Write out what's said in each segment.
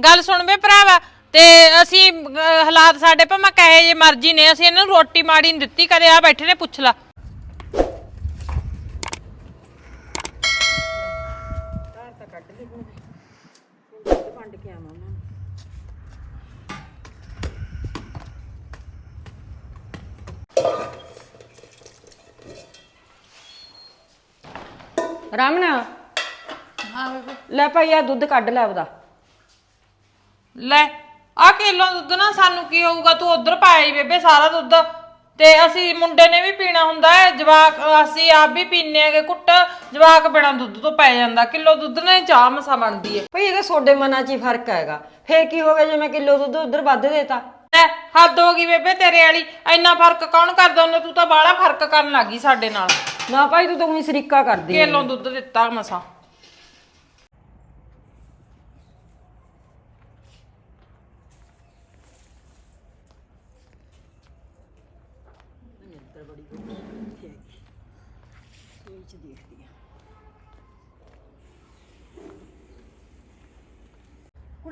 ਗੱਲ ਸੁਣ ਵੇ ਭਰਾਵਾ ਤੇ ਅਸੀਂ ਅਹ, ਹਾਲਾਤ ਸਾਡੇ ਭਾਵੇਂ ਕਹੇ ਜੇ ਮਰਜ਼ੀ ਨੇ ਅਸੀਂ ਇਹਨਾਂ ਨੂੰ ਰੋਟੀ ਮਾੜੀ ਨਹੀਂ ਦਿੱਤੀ ਕਦੇ ਆ ਬੈਠੇ ਨੇ ਪੁੱਛ ਲਾ। ਵੰਡ ਕੇ ਆਵਾਂ ਉਹਨਾਂ ਨੂੰ ਰਾਮਣਾ ਹਾਂ ਬੇਬੇ। ਲੈ ਭਾਈ ਆ ਦੁੱਧ ਕੱਢ ਲੈ ਉਹਦਾ ਲੈ ਆ ਕਿਲੋ ਦੁੱਧ ਨਾ ਸਾਨੂੰ ਕੀ ਹੋਊਗਾ? ਤੂੰ ਉਧਰ ਪਾਇਆ ਈ ਬੇਬੇ ਸਾਰਾ ਦੁੱਧ। ਤੇ ਅਸੀਂ ਮੁੰਡੇ ਨੇ ਵੀ ਪੀਣਾ ਹੁੰਦਾ ਹੈ ਜਵਾਕ ਅਸੀਂ ਆਪ ਵੀ ਪੀਨੇ ਆਗੇ ਕੁੱਟ। ਜਵਾਕ ਬਿਨਾ ਦੁੱਧ ਤੋਂ ਪੈ ਜਾਂਦਾ। ਕਿਲੋ ਦੁੱਧ ਨੇ ਚਾਹ ਮਸਾ ਬਣਦੀ ਏ ਭਈ ਇਹਦਾ ਸੋਡੇ ਮਨਾਂ 'ਚ ਹੀ ਫ਼ਰਕ ਹੈਗਾ। ਫੇਰ ਕੀ ਹੋ ਗਿਆ ਜੇ ਮੈਂ ਕਿਲੋ ਦੁੱਧ ਉਧਰ ਵੱਧ ਦੇਤਾ? ਲੈ ਹੱਦ ਹੋ ਗਈ ਬੇਬੇ ਤੇਰੇ ਵਾਲੀ। ਇੰਨਾ ਫ਼ਰਕ ਕੌਣ ਕਰਦਾ? ਉਹਨੇ ਤੂੰ ਤਾਂ ਬਾਹਲਾ ਫ਼ਰਕ ਕਰਨ ਲੱਗੀ ਸਾਡੇ ਨਾਲ। ਨਾ ਭਾਈ ਤੂੰ ਤਾਂ ਉਹੀ ਸਰੀਕਾ ਕਰਦੀ ਹੈ ਕਿਲੋ ਦੁੱਧ ਦਿੱਤਾ ਮਸਾ।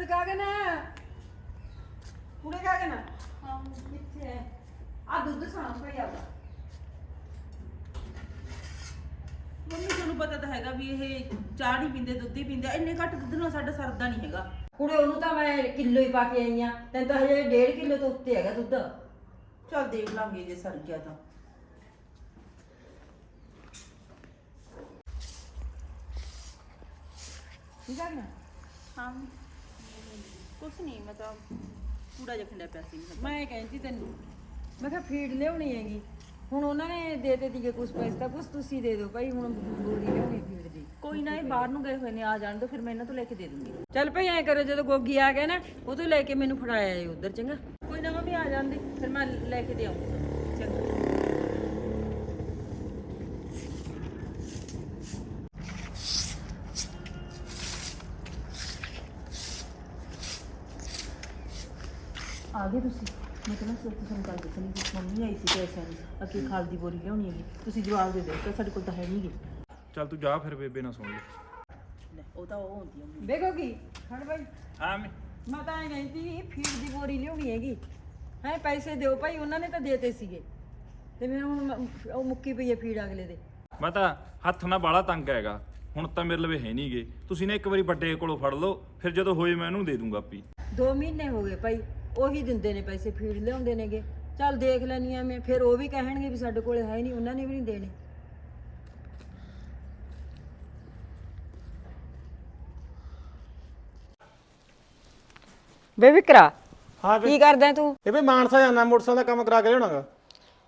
ਕੁੜੇ ਕਾ ਗਏ ਨਾ ਕੁੜੇ ਕਾ ਗਏ ਨਾ ਹਾਂ ਕਿੱਥੇ ਆ ਦੁੱਧ ਸਾਂ ਭਾਈ ਆਦਾ ਮੰਮੀ ਤੁਹਾਨੂੰ ਪਤਾ ਤਾਂ ਹੈਗਾ ਵੀ ਇਹ ਚਾਹ ਨਹੀਂ ਪੀਂਦੇ ਦੁੱਧ ਹੀ ਪੀਂਦੇ ਇੰਨੇ ਘੱਟ ਦੁੱਧ ਨਾਲ ਸਾਡਾ ਸਰਦਾ ਨਹੀਂ ਹੈਗਾ ਕੁੜੇ ਉਹਨੂੰ ਤਾਂ ਮੈਂ ਕਿਲੋ ਹੀ ਪਾ ਕੇ ਆਈ ਆ ਤੈਨੂੰ ਤਾਂ ਹਜੇ 1.5 ਕਿਲੋ ਤੋਂ ਉੱਤੇ ਹੈਗਾ ਦੁੱਧ ਚਲ ਦੇਖ ਲਾਂਗੇ ਜੇ ਸਰ ਗਿਆ ਤਾਂ ਠੀਕ ਆ ਨਾ ਹਾਂ ਕੁਛ ਨਹੀਂ ਮੈਂ ਤਾਂ ਕੂੜਾ ਜਿਹਾ ਖੰਡਿਆ ਪਿਆ ਸੀ ਮੈਂ ਕਹਿੰਦੀ ਤੈਨੂੰ ਮੈਂ ਕਿਹਾ ਫੀਡ ਲਿਆਉਣੀ ਹੈਗੀ। ਹੁਣ ਉਹਨਾਂ ਨੇ ਦੇ ਦੇ ਦੀਏ ਕੁਝ ਪੈਸੇ ਤਾਂ ਕੁਝ ਤੁਸੀਂ ਦੇ ਦਿਓ ਭਾਈ ਹੁਣ ਬੋਰੀ ਲਿਆਉਣੀ ਫੀਡ ਦੀ। ਕੋਈ ਨਾ ਇਹ ਬਾਹਰ ਨੂੰ ਗਏ ਹੋਏ ਨੇ ਆ ਜਾਣ ਦੋ ਫਿਰ ਮੈਂ ਇਹਨਾਂ ਤੋਂ ਲੈ ਕੇ ਦੇ ਦੂੰਗੀ। ਚੱਲ ਭਾਈ ਐ ਕਰੋ ਜਦੋਂ ਗੋਗੀ ਆ ਗਿਆ ਨਾ ਉਹ ਤੋਂ ਲੈ ਕੇ ਮੈਨੂੰ ਫੜਾਇਆ ਏ ਉਧਰ ਚੰਗਾ? ਕੋਈ ਨਾ ਮੰਮੀ ਆ ਜਾਂਦੇ ਫਿਰ ਮੈਂ ਲੈ ਕੇ ਦੇ ਆਉਂਗੀ ਚੰਗਾ ਆ ਗਏ ਤੁਸੀਂ। ਮੈਂ ਤਾਂ ਸੋਚ ਤੁਹਾਨੂੰ ਗੱਲ ਦੱਸਣੀ ਸੀ ਮੰਮੀ ਆਈ ਸੀ ਪੈਸਿਆਂ ਦੀ ਅੱਗੇ ਖਾਲ ਦੀ ਬੋਰੀ ਲਿਆਉਣੀ ਹੈਗੀ। ਤੁਸੀਂ ਜਵਾਬ ਦੇ ਦਿਓ ਕਿ ਸਾਡੇ ਕੋਲ ਤਾਂ ਹੈ ਨਹੀਂਗੇ ਚੱਲ ਤੂੰ ਜਾ ਫਿਰ ਬੇਬੇ ਨਾ ਸੁਣ ਲੈ। ਲੈ ਉਹ ਤਾਂ ਉਹ ਹੁੰਦੀ ਆ ਵੇ ਗੋਗੀ ਖੜ ਭਾਈ ਹਾਂ ਮੈਂ। ਮੈਂ ਤਾਂ ਐ ਕਹਿੰਦੀ ਫੀਡ ਦੀ ਬੋਰੀ ਲਿਆਉਣੀ ਹੈਗੀ। ਹੈ ਪੈਸੇ ਦਿਓ ਭਾਈ ਉਹਨਾਂ ਨੇ ਤਾਂ ਦੇਤੇ ਸੀਗੇ। ਤੇ ਮੈਂ ਹੁਣ ਮ- ਉਹ ਮੁੱਕੀ ਪਈ ਹੈ ਫੀਡ ਅਗਲੇ ਦੇ। ਮੈਂ ਤਾਂ ਹੱਥ ਨਾਲ ਬਾਲਾ ਤੰਗ ਹੈਗਾ। ਹੁਣ ਤਾਂ ਮੇਰੇ ਲਵੇ ਹੈ ਨਹੀਂਗੇ ਤੁਸੀਂ ਨੇ ਇੱਕ ਵਾਰੀ ਵੱਡੇ ਕੋਲੋਂ ਫੜ ਲਓ ਫਿਰ ਜਦੋਂ ਹੋਏ ਮੈਂ ਇਹਨੂੰ ਦੇ ਦੂੰਗਾ ਆਪੀ। 2 ਮਹੀਨੇ ਹੋ ਗਏ ਭਾਈ। ਉਹੀ ਦਿੰਦੇ ਨੇ ਪੈਸੇ ਫੀਡ ਲਿਆਉਂਦੇ ਨੇਗੇ। ਚੱਲ ਦੇਖ ਲੈਣੀ ਆ ਮੈਂ ਫਿਰ ਉਹ ਵੀ ਕਹਿਣਗੇ ਵੀ ਸਾਡੇ ਕੋਲੇ ਹੈ ਨਹੀਂ ਉਹਨਾਂ ਨੇ ਵੀ ਨਹੀਂ ਦੇਣੇ। ਬੇ ਵਿਕਰਾ ਹਾਂ ਕੀ ਕਰਦਾ ਤੂੰ? ਇਹ ਵੀ ਮਾਨਸਾ ਜਾਣਾ ਮੋਟਰਸਾਈਕਲ ਦਾ ਕੰਮ ਕਰਾ ਕੇ ਲਿਆਉਣਾਗਾ।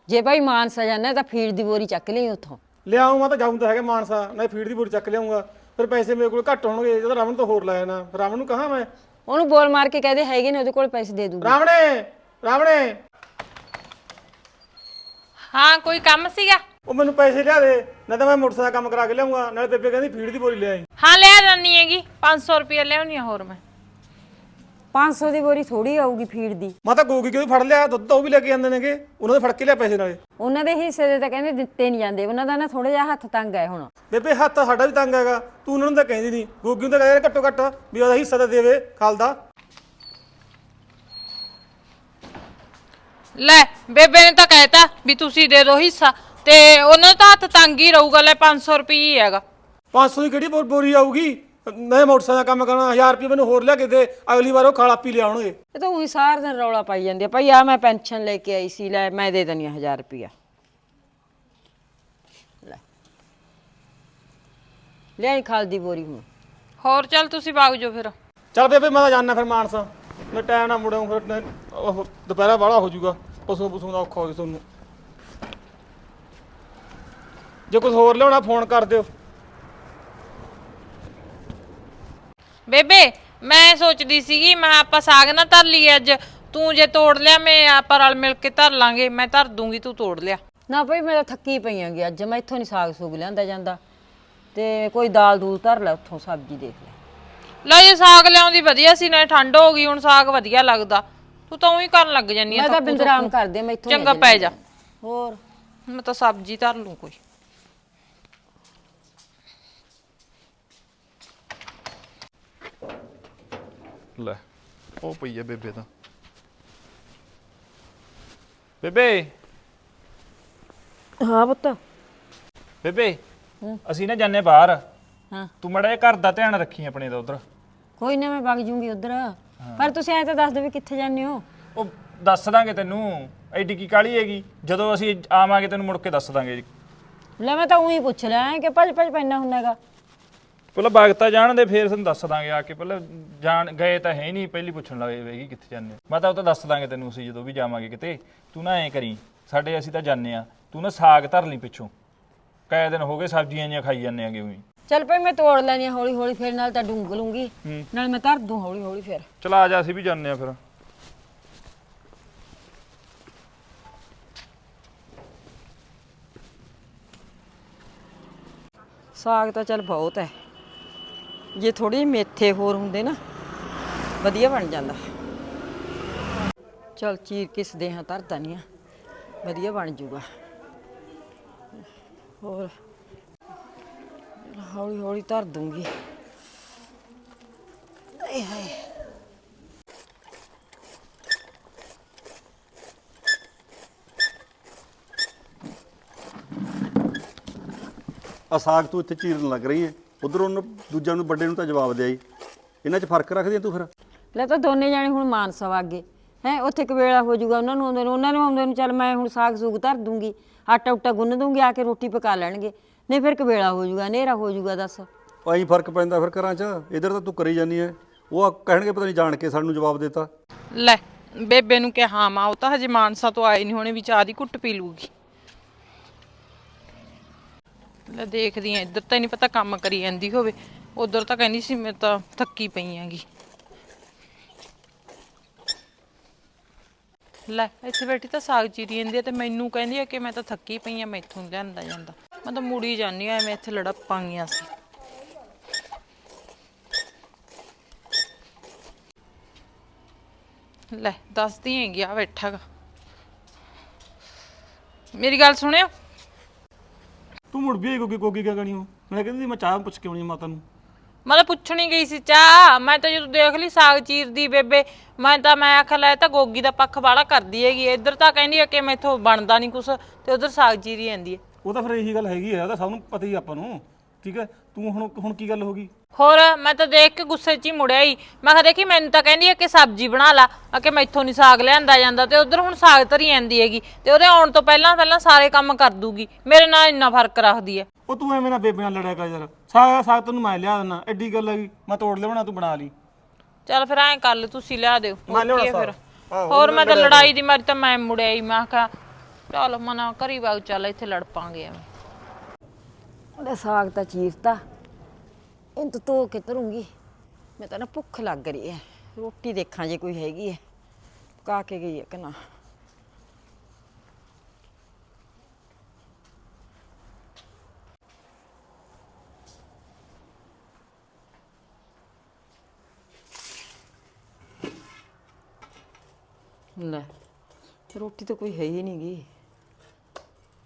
ਜੇ ਭਾਈ ਮਾਨਸਾ ਜਾਣਾ ਤਾਂ ਫੀਡ ਦੀ ਬੋਰੀ ਚੱਕ ਲਈ ਉੱਥੋਂ। ਲਿਆਉਂ ਮੈਂ ਤਾਂ ਜਾਊਂ ਤਾਂ ਹੈਗਾ ਮਾਨਸਾ ਨਹੀਂ ਫੀਡ ਦੀ ਬੋਰੀ ਚੱਕ ਲਿਆਉਂਗਾ ਫਿਰ ਪੈਸੇ ਮੇਰੇ ਕੋਲ ਘੱਟ ਹੋਣਗੇ ਜਦੋਂ ਰਾਵਣ ਤੋਂ ਹੋਰ ਲੈ ਜਾਣਾ। ਰਾਵਣ ਨੂੰ ਕਹਾਂ ਮੈਂ? ਉਹਨੂੰ ਬੋਲ ਮਾਰ ਕੇ ਕਹਦੇ ਹੈਗੇ ਨੇ ਉਹਦੇ ਕੋਲ ਪੈਸੇ ਦੇ ਦੂੰਗਾ। ਰਾਵਣੇ ਰਾਵਣੇ। ਹਾਂ ਕੋਈ ਕੰਮ ਸੀਗਾ? ਉਹ ਮੈਨੂੰ ਪੈਸੇ ਲਿਆ ਦੇ ਨਹੀਂ ਤਾਂ ਮੈਂ ਮੋਟਰਸਾਈਕਲ ਦਾ ਕੰਮ ਕਰਾ ਕੇ ਲਿਆਉਂਗਾ ਨਾਲੇ ਬੇਬੇ ਕਹਿੰਦੀ ਫੀਡ ਦੀ ਬੋਰੀ ਲਿਆਈ ਹਾਂ ਲੈ ਜਾਨੀ ਹੈਗੀ 500 ਰੁਪਏ ਲਿਆਉਣੀ ਆ ਹੋਰ ਮੈਂ। 500 ਦੀ ਬੋਰੀ ਥੋੜੀ ਆਊਗੀ ਫੀਡ ਦੀ। ਮੈਂ ਤਾਂ ਗੋਗੀ ਕਿਉਂ ਫੜ ਲਿਆ? ਦੁੱਧ ਤਾਂ ਉਹ ਵੀ ਲੈ ਕੇ ਜਾਂਦੇ ਨੇਗੇ। ਉਹਨਾਂ ਦੇ ਫੜ ਕੇ ਲਿਆ ਪੈਸੇ ਨਾਲੇ। ਉਹਨਾਂ ਦੇ ਹਿੱਸੇ ਦੇ ਤਾਂ ਕਹਿੰਦੇ ਦਿੱਤੇ ਨਹੀਂ ਜਾਂਦੇ। ਉਹਨਾਂ ਦਾ ਨਾ ਥੋੜਾ ਜਿਹਾ ਹੱਥ ਤੰਗ ਹੈ ਹੁਣ। ਬੇਬੇ ਹੱਥ ਸਾਡਾ ਵੀ ਤੰਗ ਹੈਗਾ। ਤੂੰ ਉਹਨਾਂ ਨੂੰ ਤਾਂ ਕਹਿੰਦੀ ਨਹੀਂ। ਗੋਗੀ ਨੂੰ ਤਾਂ ਕਹਿੰਦੇ ਘੱਟੋ ਘੱਟ ਵੀ ਉਹਦਾ ਹਿੱਸਾ ਤਾਂ ਦੇਵੇ ਖਾਲ ਦਾ। ਲੈ ਬੇਬੇ ਨੇ ਤਾਂ ਕਹਿਤਾ ਵੀ ਤੁਸੀਂ ਦੇ ਦਿਓ ਹਿੱਸਾ। ਤੇ ਉਹਨਾਂ ਦਾ ਹੱਥ ਤੰਗ ਹੀ ਰਹੂਗਾ। ਲੈ 500 ਰੁਪਏ ਹੀ ਹੈਗਾ। 500 ਦੀ ਕਿਹੜੀ ਬੋਰੀ ਆਊਗੀ? ਮੈਂ ਮੋਟਰਸਾਈਕਲ ਦਾ ਕੰਮ ਕਰਨਾ 1000 ਰੁਪਏ ਮੈਨੂੰ ਹੋਰ ਲਿਆ ਕੇ ਦੇ ਅਗਲੀ ਵਾਰ ਉਹ ਖਾਲ ਆਪੀ ਲਿਆਉਣਗੇ ਇਹ ਤਾਂ ਉਹੀ ਸਾਰਾ ਦਿਨ ਰੌਲਾ ਪਾਈ ਜਾਂਦੀ ਆ ਭਾਈ ਆ ਮੈਂ ਪੈਨਸ਼ਨ ਲੈ ਕੇ ਆਈ ਸੀ ਲੈ ਮੈਂ ਦੇ ਦਨੀ 1000 ਰੁਪਿਆ ਲੈ। ਲੈ ਖਾਲ ਦੀ ਬੋਰੀ ਹੁਣ। ਹੋਰ ਚੱਲ ਤੁਸੀਂ ਵਗ ਜਾਓ ਫਿਰ। ਚੱਲ ਬੇਬੇ ਮੈਂ ਤਾਂ ਜਾਣਾ ਫਿਰ ਮਾਨਸਾ। ਮੈਂ ਟਾਈਮ ਨਾਲ ਮੁੜਾਂ ਫਿਰ ਉਹ ਦੁਪਹਿਰਾ ਵਾਲਾ ਹੋ ਜਾਊਗਾ। ਪਸ਼ੂ ਪਸ਼ੂ ਦਾ ਔਖਾ ਹੋ ਜਾਊ ਤੁਹਾਨੂੰ। ਜੇ ਕੁਝ ਹੋਰ ਲਿਆਉਣਾ ਫੋਨ ਕਰ ਦਿਓ। ਬੇਬੇ ਮੈਂ ਸੋਚਦੀ ਸੀਗੀ ਮੈਂ ਆਪਾਂ ਸਾਗ ਨਾ ਧਰ ਲਈਏ ਅੱਜ। ਤੂੰ ਜੇ ਤੋੜ ਲਿਆ ਮੈਂ ਆਪਾਂ ਰਲ ਮਿਲ ਕੇ ਧਰ ਲਾਂਗੇ। ਮੈਂ ਧਰ ਦੂੰਗੀ ਤੂੰ ਤੋੜ ਲਿਆ। ਨਾ ਭਾਈ ਮੈਂ ਤਾਂ ਥੱਕੀ ਪਈ ਆਂਗੀ ਅੱਜ। ਮੈਂ ਇੱਥੋਂ ਨਹੀਂ ਸਾਗ ਸੂਗ ਲਿਆਂਦਾ ਜਾਂਦਾ। ਤੇ ਕੋਈ ਦਾਲ ਦੂਲ ਧਰ ਲੈ ਉੱਥੋਂ ਸਬਜ਼ੀ ਦੇਖ ਲੈ। ਲੈ ਜੇ ਸਾਗ ਲਿਆਉਂਦੀ ਵਧੀਆ ਸੀ ਨਾ ਠੰਡ ਹੋ ਗਈ ਹੁਣ ਸਾਗ ਵਧੀਆ ਲੱਗਦਾ। ਤੂੰ ਤਾਂ ਉਹੀ ਕਰਨ ਲੱਗ ਜਾਨੀ ਆ ਮੈਂ ਤਾਂ ਬਿੰਦਰਾਮ ਕਰਦੇ ਮੈਂ ਇੱਥੋਂ ਚੰਗਾ ਪੈ ਜਾ। ਹੋਰ? ਮੈਂ ਤਾਂ ਸਬਜ਼ੀ ਧਰ ਲੂੰ ਕੋਈ। ਲੈ। ਉਹ ਪਈ ਆ ਬੇਬੇ ਤਾਂ। ਬੇਬੇ। ਹਾਂ ਪੁੱਤ। ਬੇਬੇ ਅਸੀਂ ਨਾ ਜਾਣੇ ਬਾਹਰ। ਹਾਂ। ਤੂੰ ਮੜਾ ਘਰ ਦਾ ਧਿਆਨ ਰੱਖੀ ਆਪਣੇ ਦਾ ਉਧਰ। ਕੋਈ ਨਾ ਮੈਂ ਵਗ ਜੂੰਗੀ ਉਧਰ। ਪਰ ਤੁਸੀਂ ਐ ਤਾਂ ਦੱਸ ਦਿਓ ਵੀ ਕਿੱਥੇ ਜਾਂਦੇ ਹੋ। ਉਹ ਦੱਸ ਦਾਂਗੇ ਤੈਨੂੰ। ਐਡੀ ਕੀ ਕਾਲੀ ਹੈਗੀ? ਜਦੋਂ ਅਸੀਂ ਆਵਾਂਗੇ ਤੈਨੂੰ ਮੁੜ ਕੇ ਦੱਸ ਦਾਂਗੇ ਲੈ ਮੈਂ ਤਾਂ ਉਹੀ ਪੁੱਛ ਲਿਆ ਕਿ ਭੱਜ ਭੱਜ ਪੈਣਾ ਹੁੰਦਾ ਹੈਗਾ ਪਹਿਲਾਂ ਬਾਗਤਾ ਜਾਣ ਦੇ ਫੇਰ ਤੁਹਾਨੂੰ ਦੱਸ ਦਾਂਗੇ ਆ ਕੇ। ਪਹਿਲਾਂ ਜਾਣ ਗਏ ਤਾਂ ਹੈ ਨਹੀਂ ਪਹਿਲੀ ਪੁੱਛਣ ਲੱਗੇ ਵੇਗੀ ਕਿੱਥੇ ਜਾਂਦੇ ਹੋ। ਮੈਂ ਤਾਂ ਉਹ ਤਾਂ ਦੱਸ ਦਾਂਗੇ ਤੈਨੂੰ ਅਸੀਂ ਜਦੋਂ ਵੀ ਜਾਵਾਂਗੇ ਕਿਤੇ। ਤੂੰ ਨਾ ਐਂ ਕਰੀ ਸਾਡੇ ਅਸੀਂ ਤਾਂ ਜਾਂਦੇ ਆ ਤੂੰ ਨਾ ਸਾਗ ਧਰ ਲਈ ਪਿੱਛੋਂ। ਕਈ ਦਿਨ ਹੋ ਗਏ ਸਬਜ਼ੀਆਂ ਜੀਆਂ ਖਾਈ ਜਾਂਦੇ ਆਂਗੇ ਉਹੀ ਚੱਲ ਭਾਈ ਮੈਂ ਤੋੜ ਲੈਣੀ ਆ ਹੌਲੀ ਹੌਲੀ ਫਿਰ ਨਾਲ ਤਾਂ ਡੂੰਗ ਲੂੰਗੀ ਹੂੰ। ਨਾਲ ਮੈਂ ਧਰ ਦੂੰ ਹੌਲੀ ਹੌਲੀ ਫਿਰ। ਚਲਾ ਜਾ ਅਸੀਂ ਵੀ ਜਾਂਦੇ ਆ ਫਿਰ। ਸਾਗ ਤਾਂ ਚੱਲ ਬਹੁਤ ਹੈ। ਜੇ ਥੋੜੀ ਮੇਥੇ ਹੋਰ ਹੁੰਦੇ ਨਾ, ਵਧੀਆ ਬਣ ਜਾਂਦਾ। ਚੱਲ ਚੀਰ ਕਿਸ ਦੇ ਹਾਂ, ਧਰਦਾ ਵਧੀਆ ਬਣ ਜੂਗਾ। ਹੋਰ, ਹੌਲੀ ਹੌਲੀ ਧਰ ਦੂੰਗੀ। ਆਏ ਹਾਏ। ਆ ਸਾਗ ਤੂੰ ਇੱਥੇ ਚੀਰਨ ਲੱਗ ਰਹੀ ਹੈ ਉਧਰ ਉਹਨੂੰ ਦੂਜਿਆਂ ਨੂੰ ਵੱਡੇ ਨੂੰ ਤਾਂ ਜਵਾਬ ਦੇ ਆਈ। ਇਹਨਾਂ 'ਚ ਫ਼ਰਕ ਰੱਖਦੀ ਹੈ ਤੂੰ ਫਿਰ? ਲੈ ਤਾਂ ਦੋਨੇ ਜਾਣੇ ਹੁਣ ਮਾਨਸਾ ਵਾਗੇ। ਹੈ ਉੱਥੇ ਕਵੇਲਾ ਹੋ ਜਾਊਗਾ ਉਹਨਾਂ ਨੂੰ ਆਉਂਦੇ ਨੂੰ ਉਹਨਾਂ ਨੂੰ ਆਉਂਦੇ ਨੂੰ ਚੱਲ ਮੈਂ ਹੁਣ ਸਾਗ ਸੂਗ ਧਰ ਦੂੰਗੀ ਆਟਾ ਉਟਾ ਗੁੰਨ ਦੂੰਗੀ ਆ ਕੇ ਰੋਟੀ ਪਕਾ ਲੈਣਗੇ। ਨਹੀਂ ਫਿਰ ਕਵੇਲਾ ਹੋ ਜਾਊਗਾ ਹਨੇਰਾ ਹੋ ਜਾਊਗਾ ਦੱਸ। ਐਂ ਫ਼ਰਕ ਪੈਂਦਾ ਫਿਰ ਘਰਾਂ 'ਚ? ਇਧਰ ਤਾਂ ਤੂੰ ਕਰੀ ਜਾਂਦੀ ਹੈ ਉਹ ਆ ਕਹਿਣਗੇ ਪਤਾ ਨਹੀਂ ਜਾਣ ਕੇ ਸਾਨੂੰ ਜਵਾਬ ਦਿੱਤਾ। ਲੈ ਬੇਬੇ ਨੂੰ ਕਿਹਾ ਹਾਂ ਮਾਂ ਉਹ ਤਾਂ ਹਜੇ ਮਾਨਸਾ ਤੋਂ ਆਏ ਨਹੀਂ ਹੋਣੇ ਵੀ ਚਾਹ ਦੀ ਘੁੱਟ ਪੀ ਲੂਗੀ ਲੈ ਦੇਖਦੀ ਆ, ਇੱਧਰ ਤਾਂ ਨਹੀਂ ਪਤਾ ਕੰਮ ਕਰੀ ਜਾਂਦੀ ਹੋਵੇ। ਉਧਰ ਤਾਂ ਕਹਿੰਦੀ ਸੀ ਮੈਂ ਤਾਂ ਥੱਕੀ ਪਈ ਆਂਗੀ ਲੈ, ਇੱਥੇ ਬੈਠੀ ਤਾਂ ਸਾਗ ਚੀਰੀ ਜਾਂਦੀ ਆ ਤੇ ਮੈਨੂੰ ਕਹਿੰਦੀ ਆ ਕਿ ਮੈਂ ਤਾਂ ਥੱਕੀ ਪਈ ਆ, ਮੈਥੋਂ ਨੀ ਲਿਆਂਦਾ ਜਾਂਦਾ। ਮੈਂ ਤਾਂ ਮੁੜੀ ਜਾਂਦੀ ਆ, ਐਵੇਂ ਇੱਥੇ ਲੜਪਾਂਗੀਆਂ ਸੀ। ਲੈ, ਦੱਸਦੀ ਹੈਗੀ ਆ ਬੈਠਾ ਗਾ ਮੇਰੀ ਗੱਲ ਸੁਣਿਓ? ਤੂੰ ਮੁੜ ਵੀ ਗੋਗੀ ਗੋਗੀ ਕਿਆ ਕਣੀ ਹੋ? ਮੈਂ ਕਹਿੰਦੀ ਮੈਂ ਚਾਹ ਪੁੱਛ ਕੇ ਆਉਣੀ ਆ ਮਾਤਾ ਨੂੰ। ਮੈਂ ਤਾਂ ਪੁੱਛਣੀ ਗਈ ਸੀ ਚਾਹ। ਮੈਂ ਤਾਂ ਜਦੋਂ ਦੇਖ ਲਈ ਸਾਗ ਚੀਰਦੀ ਬੇਬੇ ਮੈਂ ਤਾਂ ਮੈਂ ਆਖਿਆ ਲੈ ਇਹ ਤਾਂ ਗੋਗੀ ਦਾ ਪੱਖ ਵਾਲਾ ਕਰਦੀ ਹੈਗੀ ਇੱਧਰ ਤਾਂ ਕਹਿੰਦੀ ਹੈ ਕਿ ਮੈਥੋਂ ਬਣਦਾ ਨਹੀਂ ਕੁਛ ਤੇ ਉਧਰ ਸਾਗ ਚੀਰੀ ਜਾਂਦੀ ਹੈ। ਉਹ ਤਾਂ ਫਿਰ ਇਹੀ ਗੱਲ ਹੈਗੀ ਆ ਉਹ ਤਾਂ ਸਭ ਨੂੰ ਪਤਾ ਹੀ ਆ ਆਪਾਂ ਨੂੰ। ਠੀਕ ਹੈ? ਤੂੰ ਹੁਣ ਹੁਣ ਕੀ ਗੱਲ ਹੋ ਗਈ? ਹੋਰ ਮੈਂ ਤਾਂ ਦੇਖ ਕੇ ਗੁੱਸੇ 'ਚ ਹੀ ਮੁੜਿਆ ਹੀ ਮੈਂ ਕਿਹਾ ਦੇਖੀ ਮੈਨੂੰ ਤਾਂ ਕਹਿੰਦੀ ਹੈ ਕਿ ਸਬਜ਼ੀ ਬਣਾ ਲਾ। ਆ ਕਿ ਮੈਥੋਂ ਨਹੀਂ ਸਾਗ ਲਿਆਂਦਾ ਜਾਂਦਾ ਤੇ ਉਧਰ ਹੁਣ ਸਾਗ ਧਰੀ ਜਾਂਦੀ ਹੈਗੀ ਤੇ ਉਹਦੇ ਆਉਣ ਤੋਂ ਪਹਿਲਾਂ ਪਹਿਲਾਂ ਸਾਰੇ ਕੰਮ ਕਰ ਦੂਗੀ। ਮੇਰੇ ਨਾਲ ਇੰਨਾ ਫ਼ਰਕ ਰੱਖਦੀ ਹੈ ਉਹ ਤੂੰ ਐਵੇਂ ਨਾ ਬੇਬੇ ਨਾਲ ਲੜਿਆ ਕਰ ਯਾਰ। ਸਾਗ ਸਾਗ ਤੈਨੂੰ ਮੈਂ ਲਿਆ ਦਿੰਦਾ ਐਡੀ ਗੱਲ ਹੈਗੀ। ਮੈਂ ਤੋੜ ਲਿਆਉਣਾ ਤੂੰ ਬਣਾ ਲਈ। ਚੱਲ ਫਿਰ ਐਂ ਕਰ ਲੈ ਤੁਸੀਂ ਲਿਆ ਦਿਓ। ਮੈਂ ਹੋਰ ਲਿਆਉਣਾ ਕੀ ਹੈ ਫਿਰ। ਸਾਗ। ਆਹੋ, ਹੋਰ ਮੈਂ ਤਾਂ ਲੜਾਈ ਦੀ ਮਾਰੀ ਤਾਂ ਮੈਂ ਮੁੜਿਆ ਹੀ ਮੈਂ ਕਿਹਾ ਚੱਲ ਮਨਾ ਕਰੀ ਬਾਗ ਚੱਲ ਇੱਥੇ ਲੜ ਪਾਂਗੇ ਐਵੇਂ। ਉਹਦਾ ਸਾਗ ਤਾਂ ਚੀਰਤਾ। ਇਹਨੂੰ ਤਾਂ ਧੋ ਕੇ ਧਰੂੰਗੀ। ਮੈਂ ਤਾਂ ਨਾ ਭੁੱਖ ਲੱਗ ਰਹੀ ਹੈ। ਰੋਟੀ ਦੇਖਾਂ ਜੇ ਕੋਈ ਹੈਗੀ ਹੈ। ਪਕਾ ਕੇ ਗਈ ਹੈ ਕਿ ਨਾ। ਲੈ ਰੋਟੀ ਤਾਂ ਕੋਈ ਹੈ ਹੀ ਨਹੀਂ ਗੀ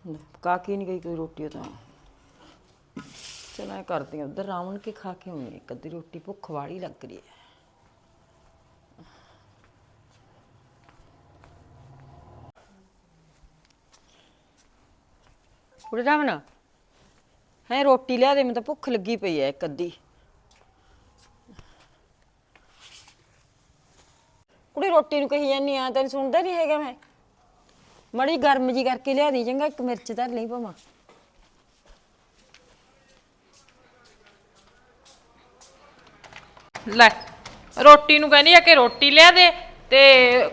ਲੈ, ਪਕਾ ਕੇ ਨਹੀਂ ਗਈ ਕੋਈ ਰੋਟੀ ਉਹ ਤਾਂ। ਚਲ ਐ ਕਰਦੀ ਆ ਉਧਰ ਰਾਵਣ ਕੇ ਖਾ ਕੇ ਆਉਣੀ ਇੱਕ ਅੱਧੀ ਰੋਟੀ ਭੁੱਖ ਵਾਲੀ ਲੱਗ ਰਹੀ ਹੈ। ਕੁੜੇ ਰਾਵਣ, ਹੈ ਰੋਟੀ ਲਿਆ ਦੇ, ਮੈਨੂੰ ਤਾਂ ਭੁੱਖ ਲੱਗੀ ਪਈ ਐ ਇੱਕ ਅੱਧੀ। ਕੁੜੀ ਰੋਟੀ ਨੂੰ ਕਹੀ ਜਾਂਦੀ ਆ ਤੈਨੂੰ ਸੁਣਦਾ ਨਹੀਂ ਹੈਗਾ ਮੈਂ। ਮੜੀ ਗਰਮ ਜੀ ਕਰਕੇ ਲਿਆ ਦੀ, ਚੰਗਾ ਇੱਕ ਮਿਰਚ ਧਰ ਲਈ ਭਾਵਾਂ। ਲੈ ਰੋਟੀ ਨੂੰ ਕਹਿੰਦੀ ਆ ਕਿ ਰੋਟੀ ਲਿਆ ਦੇ ਤੇ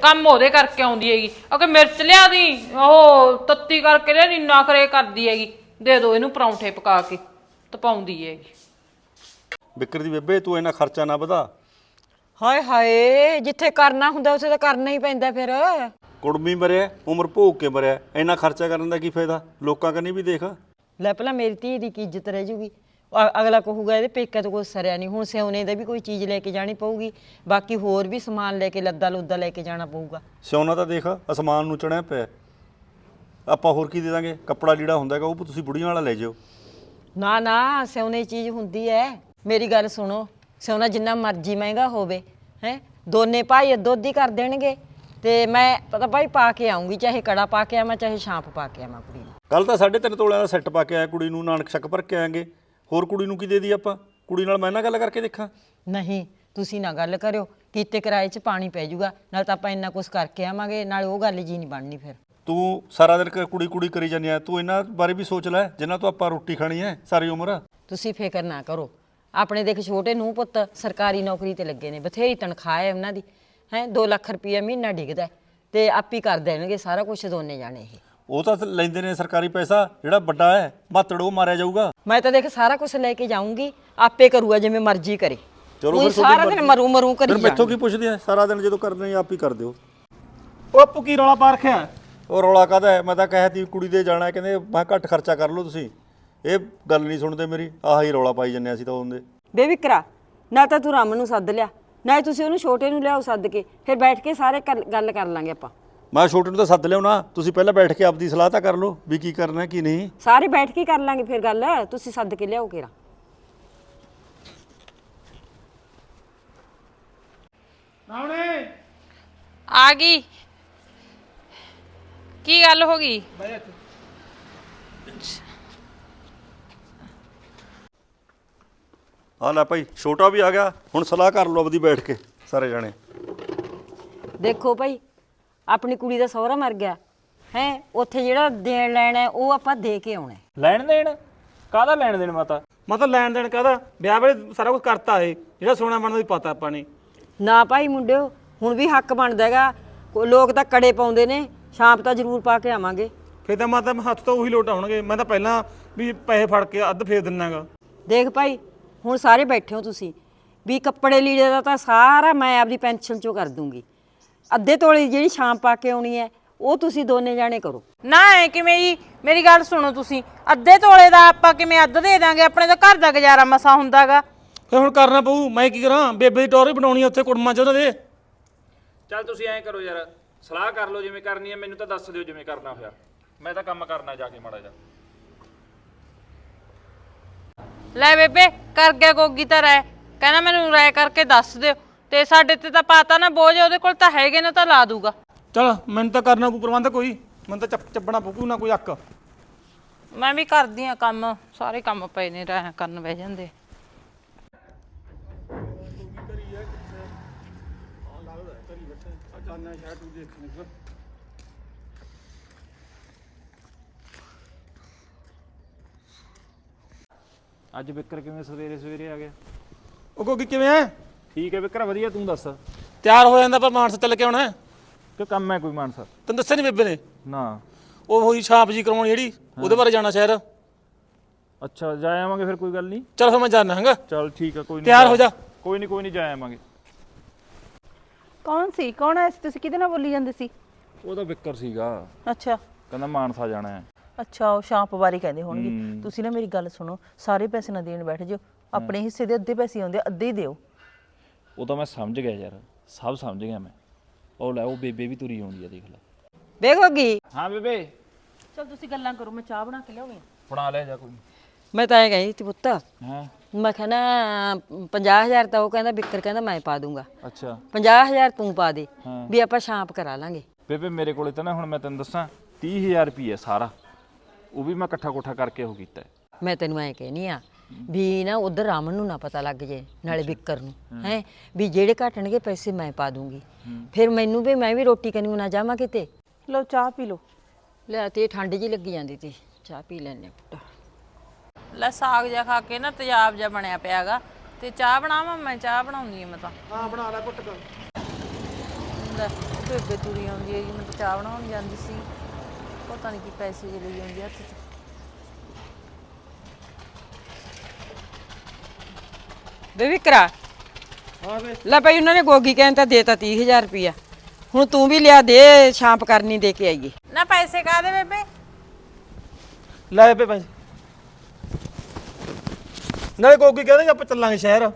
ਕੰਮ ਉਹਦੇ ਕਰਕੇ ਆਉਂਦੀ ਹੈਗੀ। ਉਹ ਕਿ ਮਿਰਚ ਲਿਆ ਦੀ ਉਹ ਤੱਤੀ ਕਰਕੇ ਲਿਆ ਨਾ ਕਰੇ ਕਰਦੀ ਹੈਗੀ। ਦੇ ਦੋ ਇਹਨੂੰ ਪਰੌਂਠੇ ਪਕਾ ਕੇ ਤਪਾਉਂਦੀ ਹੈਗੀ। ਵਿਕਰ ਦੀ ਬੇਬੇ ਤੂੰ ਇੰਨਾ ਖਰਚਾ ਨਾ ਵਧਾ। ਹਾਏ ਹਾਏ ਜਿੱਥੇ ਕਰਨਾ ਹੁੰਦਾ ਉੱਥੇ ਤਾਂ ਕਰਨਾ ਹੀ ਪੈਂਦਾ ਫਿਰ। ਕੁੜਮੀ ਮਰਿਆ ਉਮਰ ਭੋਗ ਕੇ ਮਰਿਆ ਇੰਨਾ ਖਰਚਾ ਕਰਨ ਦਾ ਕੀ ਫਾਇਦਾ? ਲੋਕਾਂ ਕੰਨੀ ਵੀ ਦੇਖ। ਲੈ ਪਹਿਲਾਂ ਮੇਰੀ ਧੀ ਦੀ ਕੀ ਇੱਜ਼ਤ ਰਹਿ ਜੂਗੀ। ਅ- ਅਗਲਾ ਕਹੂਗਾ ਇਹਦੇ ਪੇਕਾ ਤੋਂ ਕੋਈ ਸਰਿਆ ਨਹੀਂ। ਹੁਣ ਸਿਉਨੇ ਦਾ ਵੀ ਕੋਈ ਚੀਜ਼ ਲੈ ਕੇ ਜਾਣੀ ਪਊਗੀ ਬਾਕੀ ਹੋਰ ਵੀ ਸਮਾਨ ਲੈ ਕੇ ਲੱਦਾ ਲੁੱਦਾ ਲੈ ਕੇ ਜਾਣਾ ਪਊਗਾ। ਸਿਉਣਾ ਤਾਂ ਦੇਖ ਅਸਮਾਨ ਨੂੰ ਚੜਿਆ ਪਿਆ। ਆਪਾਂ ਹੋਰ ਕੀ ਦੇ ਦਾਂਗੇ? ਕੱਪੜਾ ਲੀੜਾ ਹੁੰਦਾ ਹੈਗਾ ਉਹ ਤੁਸੀਂ ਬੁੜੀਆਂ ਵਾਲਾ ਲੈ ਜਿਓ ਨਾ ਨਾ ਸਿਉਨੇ ਚੀਜ਼ ਹੁੰਦੀ ਐ। ਮੇਰੀ ਗੱਲ ਸੁਣੋ ਸਿਉਨਾ ਜਿੰਨਾ ਮਰਜ਼ੀ ਮਹਿੰਗਾ ਹੋਵੇ ਹੈ? ਦੋਨੇ ਭਾਈ ਅੱਧੋ ਅੱਧੀ ਕਰ ਦੇਣਗੇ। ਤੇ ਮੈਂ ਪਤਾ ਭਾਈ ਪਾ ਕੇ ਆਉਂਗੀ ਚਾਹੇ ਕੜਾ ਪਾ ਕੇ ਆਵਾਂ ਚਾਹੇ ਛਾਂਪ ਪਾ ਕੇ ਆਵਾਂ ਕੁੜੀ ਨੂੰ। ਕੱਲ ਤਾਂ 3.5 ਤੋਲਿਆਂ ਦਾ ਸੈੱਟ ਪਾ ਕੇ ਆਇਆ ਕੁੜੀ ਨੂੰ ਨਾਨਕ ਸ਼ੱਕ ਭਰ ਕੇ ਆਏਗੇ। ਹੋਰ ਕੁੜੀ ਨੂੰ ਕੀ ਦੇ ਦੀ ਆਪਾਂ? ਕੁੜੀ ਨਾਲ ਮੈਂ ਨਾ ਗੱਲ ਕਰਕੇ ਦੇਖਾਂ। ਨਹੀਂ ਤੁਸੀਂ ਨਾ ਗੱਲ ਕਰਿਓ। ਕੀਤੇ ਕਿਰਾਏ 'ਚ ਪਾਣੀ ਪੈ ਜਾਊਗਾ ਨਾਲ ਤਾਂ ਆਪਾਂ ਇੰਨਾ ਕੁਝ ਕਰਕੇ ਆਵਾਂਗੇ ਨਾਲ ਉਹ ਗੱਲ ਜੀ ਨਹੀਂ ਬਣਨੀ ਫਿਰ। ਤੂੰ ਸਾਰਾ ਦਿਨ ਕ- ਕੁੜੀ ਕੁੜੀ ਕਰੀ ਜਾਂਦੀ ਆ। ਤੂੰ ਇਹਨਾਂ ਬਾਰੇ ਵੀ ਸੋਚ ਲੈ ਜਿਨ੍ਹਾਂ ਤੋਂ ਆਪਾਂ ਰੋਟੀ ਖਾਣੀ ਹੈ ਸਾਰੀ ਉਮਰ। ਤੁਸੀਂ ਫਿਕਰ ਨਾ ਕਰੋ। ਆਪਣੇ ਦੇਖ ਛੋਟੇ ਨੂੰ ਪੁੱਤ ਸਰਕਾਰੀ ਨੌਕਰੀ ਤੇ ਲੱਗੇ ਨੇ। ਬਥੇਰੀ ਤਨਖਾਹ ਹੈ ਉਹਨਾਂ ਦੀ। ਹੈ 2 ਲੱਖ ਰੁਪਈਆ ਮਹੀਨਾ ਡਿੱਗਦਾ ਹੈ, ਤੇ ਆਪੀ ਕਰ ਦੇਣਗੇ ਸਾਰਾ ਕੁਝ ਦੋਨੇ ਜਾਣੇ ਇਹ। ਉਹ ਤਾਂ ਲੈਂਦੇ ਨੇ ਸਰਕਾਰੀ ਪੈਸਾ ਜਿਹੜਾ ਵੱਡਾ ਹੈ ਮਾਤੜ ਉਹ ਮਾਰਿਆ ਜਾਊਗਾ। ਮੈਂ ਤਾਂ ਦੇਖ ਸਾਰਾ ਕੁਝ ਲੈ ਕੇ ਜਾਊਂਗੀ ਆਪੇ ਕਰੂਗਾ ਜਿਵੇਂ ਮਰਜ਼ੀ ਕਰੇ। ਚਲੋ ਫਿਰ ਤੁਹਾਡੀ ਸਾਰਾ ਦਿਨ ਮਰਜ਼ੀ। ਮਰੂ ਮਰੂ ਕਰੀ ਫਿਰ ਮੈਥੋਂ ਜਾਣਾ ਕੀ ਪੁੱਛਦੇ ਆ? ਸਾਰਾ ਦਿਨ ਜਦੋਂ ਕਰਦੇ ਆ ਆਪ ਹੀ ਕਰ ਦਿਓ ਉਹ ਆਪੂ ਕੀ ਰੌਲਾ ਪਾ ਰੱਖਿਆ? ਉਹ ਰੌਲਾ ਕਾਹਦਾ ਹੈ? ਮੈਂ ਤਾਂ ਕਹਿਆ ਤੀ ਕੁੜੀ ਦੇ ਜਾਣਾ ਹੈ, ਕਹਿੰਦੇ ਮੈਂ ਘੱਟ ਖਰਚਾ ਕਰ ਲਓ ਤੁਸੀਂ। ਇਹ ਗੱਲ ਨਹੀਂ ਸੁਣਦੇ ਮੇਰੀ ਆਹ ਹੀ ਰੌਲਾ ਪਾਈ ਜੰਨੇ ਅਸੀਂ ਤਾਂ ਉਹਦੇ। ਬੇਵਿਕਰਾ ਨਾ ਤਾਂ ਤੂੰ ਰਾਮ ਨੂੰ ਸੱਦ ਲਿਆ ਨਾ ਹੀ ਤੁਸੀਂ ਉਹਨੂੰ ਛੋਟੇ ਨੂੰ ਲਿਆਓ ਸੱਦ ਕੇ ਫਿਰ ਬੈਠ ਕੇ ਸਾਰੇ ਕਰ- ਗੱਲ ਕਰ ਲਾਂਗੇ ਆਪਾਂ। ਮੈਂ ਛੋਟੇ ਨੂੰ ਤਾਂ ਸੱਦ ਨਾ ਤੁਸੀਂ ਪਹਿਲਾਂ ਬੈਠ ਕੇ ਆਪਦੀ ਸਲਾਹ ਤਾਂ ਕਰ ਲਓ ਵੀ ਕੀ ਕਰਨਾ ਕੀ ਨਹੀਂ। ਸਾਰੇ ਬੈਠ ਕੇ ਕਰ ਲਾਂਗੇ ਫਿਰ ਗੱਲ। ਤੁਸੀਂ ਸੱਦ ਕੇ ਲਿਆਓ ਕੇਰਾ। ਰਾਵਣੇ ਆ ਗਈ। ਕੀ ਗੱਲ ਹੋ ਗਈ? ਆ ਲੈ ਭਾਈ ਛੋਟਾ ਵੀ ਆ ਗਿਆ। ਹੁਣ ਸਲਾਹ ਕਰ ਲਓ ਆਪਦੀ ਬੈਠ ਕੇ ਸਾਰੇ ਜਾਣੇ। ਦੇਖੋ ਭਾਈ ਆਪਣੀ ਕੁੜੀ ਦਾ ਸਹੁਰਾ ਮਰ ਗਿਆ ਹੈ? ਉੱਥੇ ਜਿਹੜਾ ਦੇਣ ਲੈਣਾ ਹੈ, ਉਹ ਆਪਾਂ ਦੇ ਕੇ ਆਉਣਾ ਹੈ। ਲੈਣ ਦੇਣ? ਕਾਹਦਾ ਲੈਣ ਦੇਣ ਮਾਤਾ? ਮੈਂ ਤਾਂ ਲੈਣ ਦੇਣ ਕਹਦਾ? ਵਿਆਹ ਵੇਲੇ ਸਾਰਾ ਕੁਝ ਕਰਤਾ ਏ ਜਿਹੜਾ ਸੋਨਾ ਬਣਦਾ ਵੀ ਪਤਾ ਆਪਾਂ ਨੇ। ਨਾ ਭਾਈ ਮੁੰਡਿਓ ਹੁਣ ਵੀ ਹੱਕ ਬਣਦਾ ਹੈਗਾ। ਕੋ- ਲੋਕ ਤਾਂ ਕੜੇ ਪਾਉਂਦੇ ਨੇ ਸ਼ਾਮ ਤਾਂ ਜ਼ਰੂਰ ਪਾ ਕੇ ਆਵਾਂਗੇ। ਫਿਰ ਤਾਂ ਮੈਂ ਤਾਂ ਹੱਥ ਤੋਂ ਉਹੀ ਲੋਟ ਆਉਣਗੇ। ਮੈਂ ਤਾਂ ਪਹਿਲਾਂ ਵੀ ਪੈਸੇ ਫੜ ਕੇ ਅੱਧ ਫੇਰ ਦਿੰਨਾਗਾ ਦੇਖ ਭਾਈ ਹੁਣ ਸਾਰੇ ਬੈਠੇ ਹੋ ਤੁਸੀਂ। ਵੀ ਕੱਪੜੇ ਲੀੜੇ ਦਾ ਤਾਂ ਸਾਰਾ ਮੈਂ ਆਪਦੀ ਪੈਨਸ਼ਨ ਚੋਂ ਕਰ ਦੂੰਗੀ। ਅੱਧੇ ਤੋਲੇ ਜਿਹੜੀ ਸ਼ਾਮ ਪਾ ਕੇ ਆਉਣੀ ਹੈ ਉਹ ਤੁਸੀਂ ਦੋਨੇ ਜਾਣੇ ਕਰੋ। ਨਾ ਐ ਕਿਵੇਂ ਜੀ? ਮੇਰੀ ਗੱਲ ਸੁਣੋ ਤੁਸੀਂ। ਅੱਧੇ ਤੋਲੇ ਦਾ ਆਪਾਂ ਕਿਵੇਂ ਅੱਧ ਦੇ ਦਾਂਗੇ? ਆਪਣੇ ਤਾਂ ਘਰ ਦਾ ਗੁਜ਼ਾਰਾ ਮਸਾ ਹੁੰਦਾਗਾ। ਫਿਰ ਹੁਣ ਕਰਨਾ ਪਊ। ਮੈਂ ਕੀ ਕਰਾਂ? ਬੇਬੇ ਦੀ ਟੋਰੀ ਬਣਾਉਣੀ ਆ ਉੱਥੇ ਕੁੜਮਾਂ ਚ ਉਹਨਾਂ ਦੇ। ਚੱਲ ਤੁਸੀਂ ਐਂ ਕਰੋ ਯਾਰ। ਸਲਾਹ ਕਰ ਲਓ ਜਿਵੇਂ ਕਰਨੀ ਹੈ ਮੈਨੂੰ ਤਾਂ ਦੱਸ ਦਿਓ ਜਿਵੇਂ ਕਰਨਾ ਹੋਇਆ। ਮੈਂ ਤਾਂ ਕੰਮ ਕਰਨਾ ਜਾ ਕੇ ਮਾੜਾ ਜਾ ਲੈ ਬੇਬੇ ਕਰ ਗਿਆ ਗੋਗੀ ਤਾਂ ਰਹਿ ਕਹਿੰਦਾ ਮੈਨੂੰ ਰਾਇ ਕਰਕੇ ਦੱਸ ਦਿਓ। ਤੇ ਸਾਡੇ ਤੇ ਤਾਂ ਪਾਤਾ ਨਾ ਬੋਝ ਉਹਦੇ ਕੋਲ ਤਾਂ ਹੈਗੇ ਨੇ ਤਾਂ ਲਾ ਦੂਗਾ। ਚਲ ਮੈਨੂੰ ਤਾਂ ਕਰਨਾ ਪਊ ਪ੍ਰਬੰਧ ਕੋਈ। ਮੈਨੂੰ ਤਾਂ ਚੱਪ- ਚੱਬਣਾ ਪਊ ਨਾ ਕੋਈ ਅੱਕ ਮੈਂ ਵੀ ਕਰਦੀ ਆ ਕੰਮ ਸਾਰੇ ਕੰਮ ਪਏ ਨੇ ਰਾਇ ਕਰਨ ਬਹਿ ਜਾਂਦੇ। ਅੱਜ ਵਿਕਰ ਕਿਵੇਂ ਸਵੇਰੇ ਸਵੇਰੇ ਆ ਗਿਆ? ਉਹ ਕੋਈ ਕਿਵੇਂ ਐ? ਠੀਕ ਹੈ ਵਿਕਰ ਵਧੀਆ ਤੂੰ ਦੱਸ। ਤਿਆਰ ਹੋ ਜਾਂਦਾ ਪਰ ਮਾਨਸਾ ਚੱਲ ਕੇ ਆਉਣਾ ਕਿ ਕੰਮ ਹੈ ਕੋਈ ਮਾਨਸਾ? ਤੈਨੂੰ ਦੱਸਿਆ ਨਹੀਂ ਬੇਬੇ ਨੇ? ਨਾ। ਉਹ ਹੋਈ ਛਾਪ ਜੀ ਕਰਾਉਣੀ ਜਿਹੜੀ ਉਹਦੇ ਬਾਰੇ ਜਾਣਾ ਸ਼ਹਿਰ। ਅੱਛਾ ਜਾ ਆਵਾਂਗੇ ਫਿਰ ਕੋਈ ਗੱਲ ਨਹੀਂ ਚਲ ਫਿਰ ਮੈਂ ਜਾਣਾ ਹੈਗਾ। ਚੱਲ ਠੀਕ ਹੈ ਕੋਈ ਨਹੀਂ ਤਿਆਰ ਹੋ ਜਾ। ਕੋਈ ਨਹੀਂ ਕੋਈ ਨਹੀਂ ਜਾ ਆਵਾਂਗੇ। ਕੌਣ ਸੀ? ਕੌਣ ਐ ਤੁਸੀਂ ਕਿਹਦੇ ਨਾਲ ਬੋਲੀ ਜਾਂਦੇ ਸੀ? ਉਹ ਤਾਂ ਵਿਕਰ ਸੀਗਾ। ਅੱਛਾ। ਕਹਿੰਦਾ ਮਾਨਸਾ ਜਾਣਾ ਹੈ। ਅੱਛਾ ਉਹ ਸ਼ਾਂਪ ਬਾਰੇ ਕਹਿੰਦੇ ਹੋਣਗੇ। ਤੁਸੀਂ ਨਾ ਮੇਰੀ ਗੱਲ ਸੁਣੋ ਸਾਰੇ ਪੈਸੇ ਨਾ ਦੇਣ ਬੈਠ ਜਿਓ। ਆਪਣੇ ਹਿੱਸੇ ਦੇ ਅੱਧੇ ਪੈਸੇ ਆਉਂਦੇ ਆ, ਅੱਧੇ ਹੀ ਦਿਓ। ਉਹ ਤਾਂ ਮੈਂ ਸਮਝ ਗਿਆ ਯਾਰ ਸਭ ਸਮਝ ਗਿਆ ਮੈਂ। ਉਹ ਲੈ ਉਹ ਬੇਬੇ ਵੀ ਤੁਰੀ ਆਉਂਦੀ ਆ ਦੇਖ ਲੈ। ਵੇਖੋਗੀ ਹਾਂ ਬੇਬੇ। ਚਲ ਤੁਸੀਂ ਗੱਲਾਂ ਕਰੋ ਮੈਂ ਚਾਹ ਬਣਾ ਕੇ ਆ ਬਣਾ ਲੈ ਜਾ ਕੋਈ। ਮੈਂ ਤਾਂ ਇਹ ਕਹੀ ਤੀ ਪੁੱਤ ਹਾਂ। ਮੈਂ ਕਹਿੰਦਾ 50000 ਤਾਂ ਉਹ ਕਹਿੰਦਾ ਵਿਕਰ ਕਹਿੰਦਾ ਮੈਂ ਪਾ ਦੂੰਗਾ। ਅੱਛਾ। 50000 ਤੂੰ ਪਾ ਦੇ ਹਾਂ। ਵੀ ਆਪਾਂ ਸ਼ਾਂਪ ਕਰਾ ਲਾਂਗੇ। ਬੇਬੇ ਮੇਰੇ ਕੋਲੇ ਤਾਂ ਨਾ ਹੁਣ ਮੈਂ ਤੈਨੂੰ ਦੱਸਾਂ 30000 ਰੁਪਏ ਸਾਰਾ ਉਹ ਵੀ ਮੈਂ ਇਕੱਠਾ ਕੋਠਾ ਕਰਕੇ ਉਹ ਕੀਤਾ। ਹੈ। ਮੈਂ ਤੈਨੂੰ ਐ ਕਹਿਨੀ ਆ ਵੀ ਨਾ ਉਧਰ ਰਾਮਨ ਨੂੰ ਨਾ ਪਤਾ ਲੱਗ ਜੇ ਨਾਲੇ ਵਿਕਰ ਨੂੰ ਹੈ। ਵੀ ਜਿਹੜੇ ਘਟਣਗੇ ਪੈਸੇ ਮੈਂ ਪਾ ਦੂੰਗੀ। ਫਿਰ ਮੈਨੂੰ ਵੀ ਮੈਂ ਵੀ ਰੋਟੀ ਕਨੀ ਨਾ ਜਾਵਾਂ ਕਿਤੇ। ਲਓ ਚਾਹ ਪੀ ਲਓ। ਲੈ ਤੇ ਠੰਡ ਜੀ ਲੱਗੀ ਜਾਂਦੀ ਤੀ ਚਾਹ ਪੀ ਲੈਣੇ ਪੁੱਤ ਲੈ ਸਾਗ ਜਿਹਾ ਖਾ ਕੇ ਨਾ ਤੇਜ਼ਾਬ ਜਿਹਾ ਬਣਿਆ ਪਿਆਗਾ। ਤੇ ਚਾਹ ਬਣਾਵਾਂ ਮੈਂ? ਚਾਹ ਬਣਾਉਂਦੀ ਆ ਮੈਂ ਤਾਂ। ਹਾਂ ਬਣਾ ਲੈ ਪੁੱਟ ਕਰ ਲੈ ਬੇਬੇ ਤੁਰੀ ਆਉਂਦੀ ਹੈਗੀ। ਮੈਂ ਤਾਂ ਚਾਹ ਬਣਾਉਣ ਜਾਂਦੀ ਸੀ। ਪਤਾ ਨਹੀਂ ਕੀ ਪੈਸੇ ਜਿਹੇ ਲਈ ਆਉਂਦੀ ਹੱਥ 'ਚ। ਵੇ ਵਿਕਰਾ। ਲੈ ਭਾਈ ਉਹਨਾਂ ਨੇ ਗੋਗੀ ਕਹਿਣ ਤਾਂ ਦੇਤਾ 30000 ਰੁਪਿਆ ਹੁਣ ਤੂੰ ਵੀ ਲਿਆ ਦੇ ਸ਼ਾਂਪ ਕਰਨੀ ਦੇ ਕੇ ਆਈਏ। ਨਾ ਪੈਸੇ ਕਾਦੇ ਬੇਬੇ? ਲੈ ਬੇਬੇ ਪੈਸੇ। ਨਾਲੇ ਕੋਕੀ ਕਹਿੰਦੇ ਆਪਾਂ ਚੱਲਾਂਗੇ ਸ਼ਹਿਰ।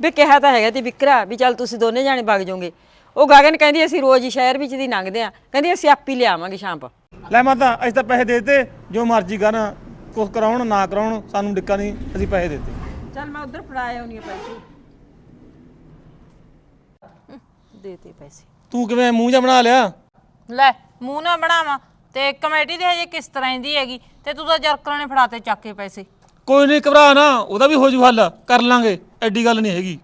ਵੀ ਕਿਹਾ ਤਾਂ ਹੈਗਾ ਤੇ ਵਿਕਰਾ ਵੀ ਚੱਲ ਤੁਸੀਂ ਦੋਨੇ ਜਾਣੇ ਵਗ ਜਾਓਗੇ। ਉਹ ਗਗਨ ਕਹਿੰਦੀ ਅਸੀਂ ਰੋਜ਼ ਹੀ ਸ਼ਹਿਰ ਵਿੱਚ ਦੀ ਲੰਘਦੇ ਆ ਕਹਿੰਦੀ ਅਸੀਂ ਆਪੀ ਲਿਆਵਾਂਗੇ ਸ਼ਾਂਪ ਲੈ ਮਾਤਾ ਅਸੀਂ ਤਾਂ ਪੈਸੇ ਦੇ ਦਿੱਤੇ ਜੋ ਮਰਜ਼ੀ ਕਰਨ ਕੁਛ ਕਰਾਉਣ ਨਾ ਕਰਾਉਣ ਸਾਨੂੰ ਡਿੱਕਾ ਨਹੀਂ ਅਸੀਂ ਪੈਸੇ ਦੇ ਦਿੱਤੇ। ਚੱਲ ਮੈਂ ਉਧਰ ਫੜਾਏ ਆਉਣੀ ਆ ਪੈਸੇ। ਦੇਤੇ ਪੈਸੇ। ਤੂੰ ਕਿਵੇਂ ਮੂੰਹ ਜਾ ਬਣਾ ਲਿਆ? ਲੈ ਮੂੰਹ ਨਾ ਬਣਾਵਾ। ਤੇ ਕਮੇਟੀ ਦੀ ਹਜੇ ਕਿਸ ਤਰ੍ਹਾਂ ਦੀ ਹੈਗੀ? ਤੇ ਤੂੰ ਤਾਂ ਜਰਕਰਾਂ ਨੇ ਫੜਾਤੇ ਚੱਕ ਕੇ ਪੈਸੇ। ਕੋਈ ਨਹੀਂ ਘਬਰਾ ਨਾ। ਉਹਦਾ ਵੀ ਹੋ ਜੂ ਹੱਲ। ਕਰ ਲਾਂਗੇ। ਐਡੀ ਗੱਲ ਨਹੀਂ ਹੈਗੀ।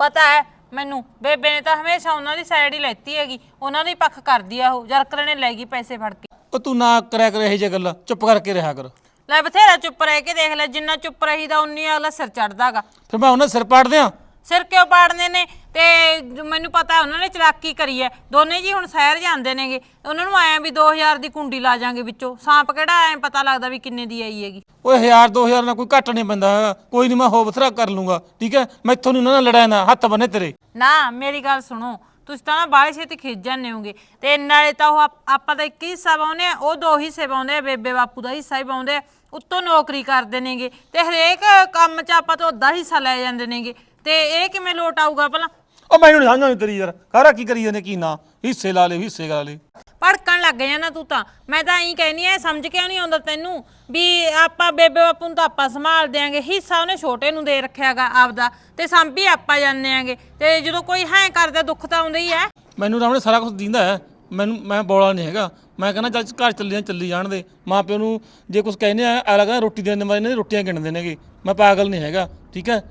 ਪਤਾ ਹੈ ਮੈਨੂੰ ਬੇਬੇ ਨੇ ਤਾਂ ਹਮੇਸ਼ਾ ਉਹਨਾਂ ਦੀ ਸਾਈਡ ਹੀ ਲੈਤੀ ਹੈਗੀ। ਉਹਨਾਂ ਦਾ ਪੱਖ ਕਰਦੀ ਆ ਉਹ। ਜਰਕਰਾਂ ਨੇ ਲੈ ਗਈ ਪੈਸੇ ਫੜ ਕੇ। ਉਹ ਤੂੰ ਨਾ ਕਰਿਆ ਕਰ ਇਹ ਜੇ ਗੱਲ। ਚੁੱਪ ਕਰਕੇ ਰਿਹਾ ਕਰ। ਲੈ ਬਥੇਰਾ ਚੁੱਪ ਰਹਿ ਕੇ ਦੇਖ ਲੈ ਜਿੰਨਾ ਚੁੱਪ ਰਹੀਦਾ ਉਨੀ ਅਗਲਾ ਸਿਰ ਚੜਦਾਗਾ ਫਿਰ ਮੈਂ ਉਹਨਾਂ ਦੇ ਸਿਰ ਪਾੜ ਦਿਆਂ ਸਿਰ ਕਿਉਂ ਪਾੜਨੇ ਨੇ? ਤੇ ਮੈਨੂੰ ਪਤਾ ਉਹਨਾਂ ਨੇ ਚਲਾਕੀ ਕਰੀ ਐ। ਦੋਨੇ ਜੀ ਹੁਣ ਸ਼ਹਿਰ ਜਾਂਦੇ ਨੇਗੇ। ਉਹਨਾਂ ਨੂੰ ਆਇਆ ਵੀ 2000 ਦੀ ਕੁੰਡੀ ਲਾ ਜਾਾਂਗੇ ਵਿੱਚੋਂ। ਸਾਂਪ ਕਿਹੜਾ ਐ ਪਤਾ ਲੱਗਦਾ ਵੀ ਕਿੰਨੇ ਦੀ ਆਈ ਹੈਗੀ। ਓਏ 1000 2000 ਨਾਲ ਕੋਈ ਘੱਟ ਨਹੀਂ ਹੈਗਾ। ਕੋਈ ਨਹੀਂ ਮੈਂ ਹੋ ਬਥੇਰਾ ਕਰ ਲੂੰਗਾ। ਠੀਕ ਹੈ ਮੈਥੋਂ ਨਹੀਂ ਉਹਨਾਂ ਨਾਲ ਲੜਾਇਆ ਨਾ। ਹੱਥ ਬੰਨੇ ਤੇਰੇ। ਨਾ ਮੇਰੀ ਗੱਲ ਸੁਣੋ। ਤੁਸੀਂ ਤਾਂ ਨਾ ਬਾਹਲੇ ਛੇਤੀ ਖਿੱਚ ਜਾਂਦੇ ਹੋਗੇ ਤੇ ਨਾਲੇ ਤਾਂ ਉਹ ਆਪ- ਆਪਾਂ ਤਾਂ ਇੱਕ ਹੀ ਹਿੱਸਾ ਪਾਉਂਦੇ ਆ ਉਹ ਦੋ ਹਿੱਸੇ ਪਾਉਂਦੇ ਆ ਬੇਬੇ ਬਾਪੂ ਦਾ ਹਿੱਸਾ ਹੀ ਪਾਉਂਦੇ ਆ। ਉੱਤੋਂ ਨੌਕਰੀ ਕਰਦੇ ਨੇਗੇ ਤੇ ਹਰੇਕ ਕੰਮ 'ਚ ਆਪਾਂ ਤੋਂ ਅੱਧਾ ਹਿੱਸਾ ਲੈ ਜਾਂਦੇ ਨੇਗੇ। ਤੇ ਇਹ ਕਿਵੇਂ ਲੋਟ ਆਊਗਾ ਭਲਾ? ਉਹ ਮੈਨੂੰ ਨਹੀਂ ਸਮਝ ਆਉਂਦੀ ਤੇਰੀ ਯਾਰ। ਖਾਰਾ ਕੀ ਕਰੀ ਜਾਂਦੇ ਕੀ ਨਾ? ਹਿੱਸੇ ਲਾ ਲੈ ਹਿੱਸੇ ਲਾ ਲੈ ਭੜਕਣ ਲੱਗ ਜਾਣਾ ਤੂੰ ਤਾਂ। ਮੈਂ ਤਾਂ ਐਂ ਕਹਿਨੀ ਐ ਸਮਝ ਕਿਉਂ ਨਹੀਂ ਆਉਂਦਾ ਤੈਨੂੰ? ਵੀ ਆਪਾਂ ਬੇਬੇ ਬਾਪੂ ਨੂੰ ਤਾਂ ਆਪਾਂ ਸੰਭਾਲ ਦਿਆਂਗੇ। ਹਿੱਸਾ ਉਹਨੇ ਛੋਟੇ ਨੂੰ ਦੇ ਰੱਖਿਆਗਾ ਆਪਦਾ। ਤੇ ਸੰਭੀ ਆਪਾਂ ਜਾਂਦੇ ਆਂਗੇ ਤੇ ਜਦੋਂ ਕੋਈ ਹਾਂ ਕਰਦਾ ਦੁੱਖ ਤਾਂ ਆਉਂਦਾ ਹੀ ਐ ਮੈਨੂੰ ਰਾਮ ਨੇ ਸਾਰਾ ਕੁਝ ਦਿੰਦਾ ਹੈ। ਮੈਨੂੰ ਮੈਂ ਬੋਲਾ ਨਹੀਂ ਹੈਗਾ। ਮੈਂ ਕਹਿੰਦਾ ਚੱਲ ਘਰ ਚੱਲੀ ਜਾਂ ਚੱਲੀ ਜਾਣ ਦੇ। ਮਾਂ ਪਿਓ ਨੂੰ ਜੇ ਕੁਝ ਕਹਿੰਦੇ ਆ ਅਗਲਾ ਕਹਿੰਦਾ ਰੋਟੀ ਦੇਣ ਦੇ ਬਾਅਦ ਇਹਨਾਂ ਦੀ ਰੋਟੀਆਂ ਗਿਣਦੇ ਨੇਗੇ। ਮੈਂ ਪਾਗਲ ਨਹੀਂ ਹੈਗਾ ਠੀਕ ਹੈ?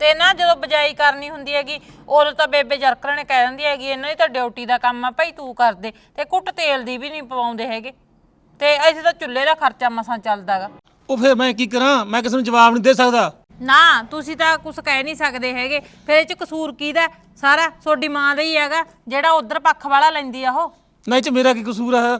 ਤੇ ਨਾ ਜਦੋਂ ਬਜਾਈ ਕਰਨੀ ਹੁੰਦੀ ਹੈਗੀ ਉਦੋਂ ਤਾਂ ਬੇਬੇ ਜਰਕਰਾਂ ਨੇ ਕਹਿ ਦਿੰਦੀ ਹੈਗੀ ਇਹਨਾਂ ਦੀ ਤਾਂ ਡਿਊਟੀ ਦਾ ਕੰਮ ਆ ਭਾਈ ਤੂੰ ਕਰ ਦੇ। ਤੇ ਕੁੱਟ ਤੇਲ ਦੀ ਵੀ ਨਹੀਂ ਪਵਾਉਂਦੇ ਹੈਗੇ। ਤੇ ਇੱਥੇ ਤਾਂ ਚੁੱਲ੍ਹੇ ਦਾ ਖਰਚਾ ਮਸਾਂ ਚੱਲਦਾਗਾ ਉਹ ਫਿਰ ਮੈਂ ਕੀ ਕਰਾਂ? ਮੈਂ ਕਿਸੇ ਨੂੰ ਜਵਾਬ ਨਹੀਂ ਦੇ ਸਕਦਾ। ਨਾ ਤੁਸੀਂ ਤਾਂ ਕੁਝ ਕਹਿ ਨਹੀਂ ਸਕਦੇ ਹੈਗੇ। ਫਿਰ ਇਹ ਚ ਕਸੂਰ ਕਿਹਦਾ? ਹੈ? ਸਾਰਾ ਤੁਹਾਡੀ ਮਾਂ ਦਾ ਹੀ ਹੈਗਾ ਜਿਹੜਾ ਉਧਰ ਪੱਖ ਵਾਲਾ ਲੈਂਦੀ ਆ ਉਹ। ਨਹੀਂ ਚ ਮੇਰਾ ਕੀ ਕਸੂਰ ਹੈ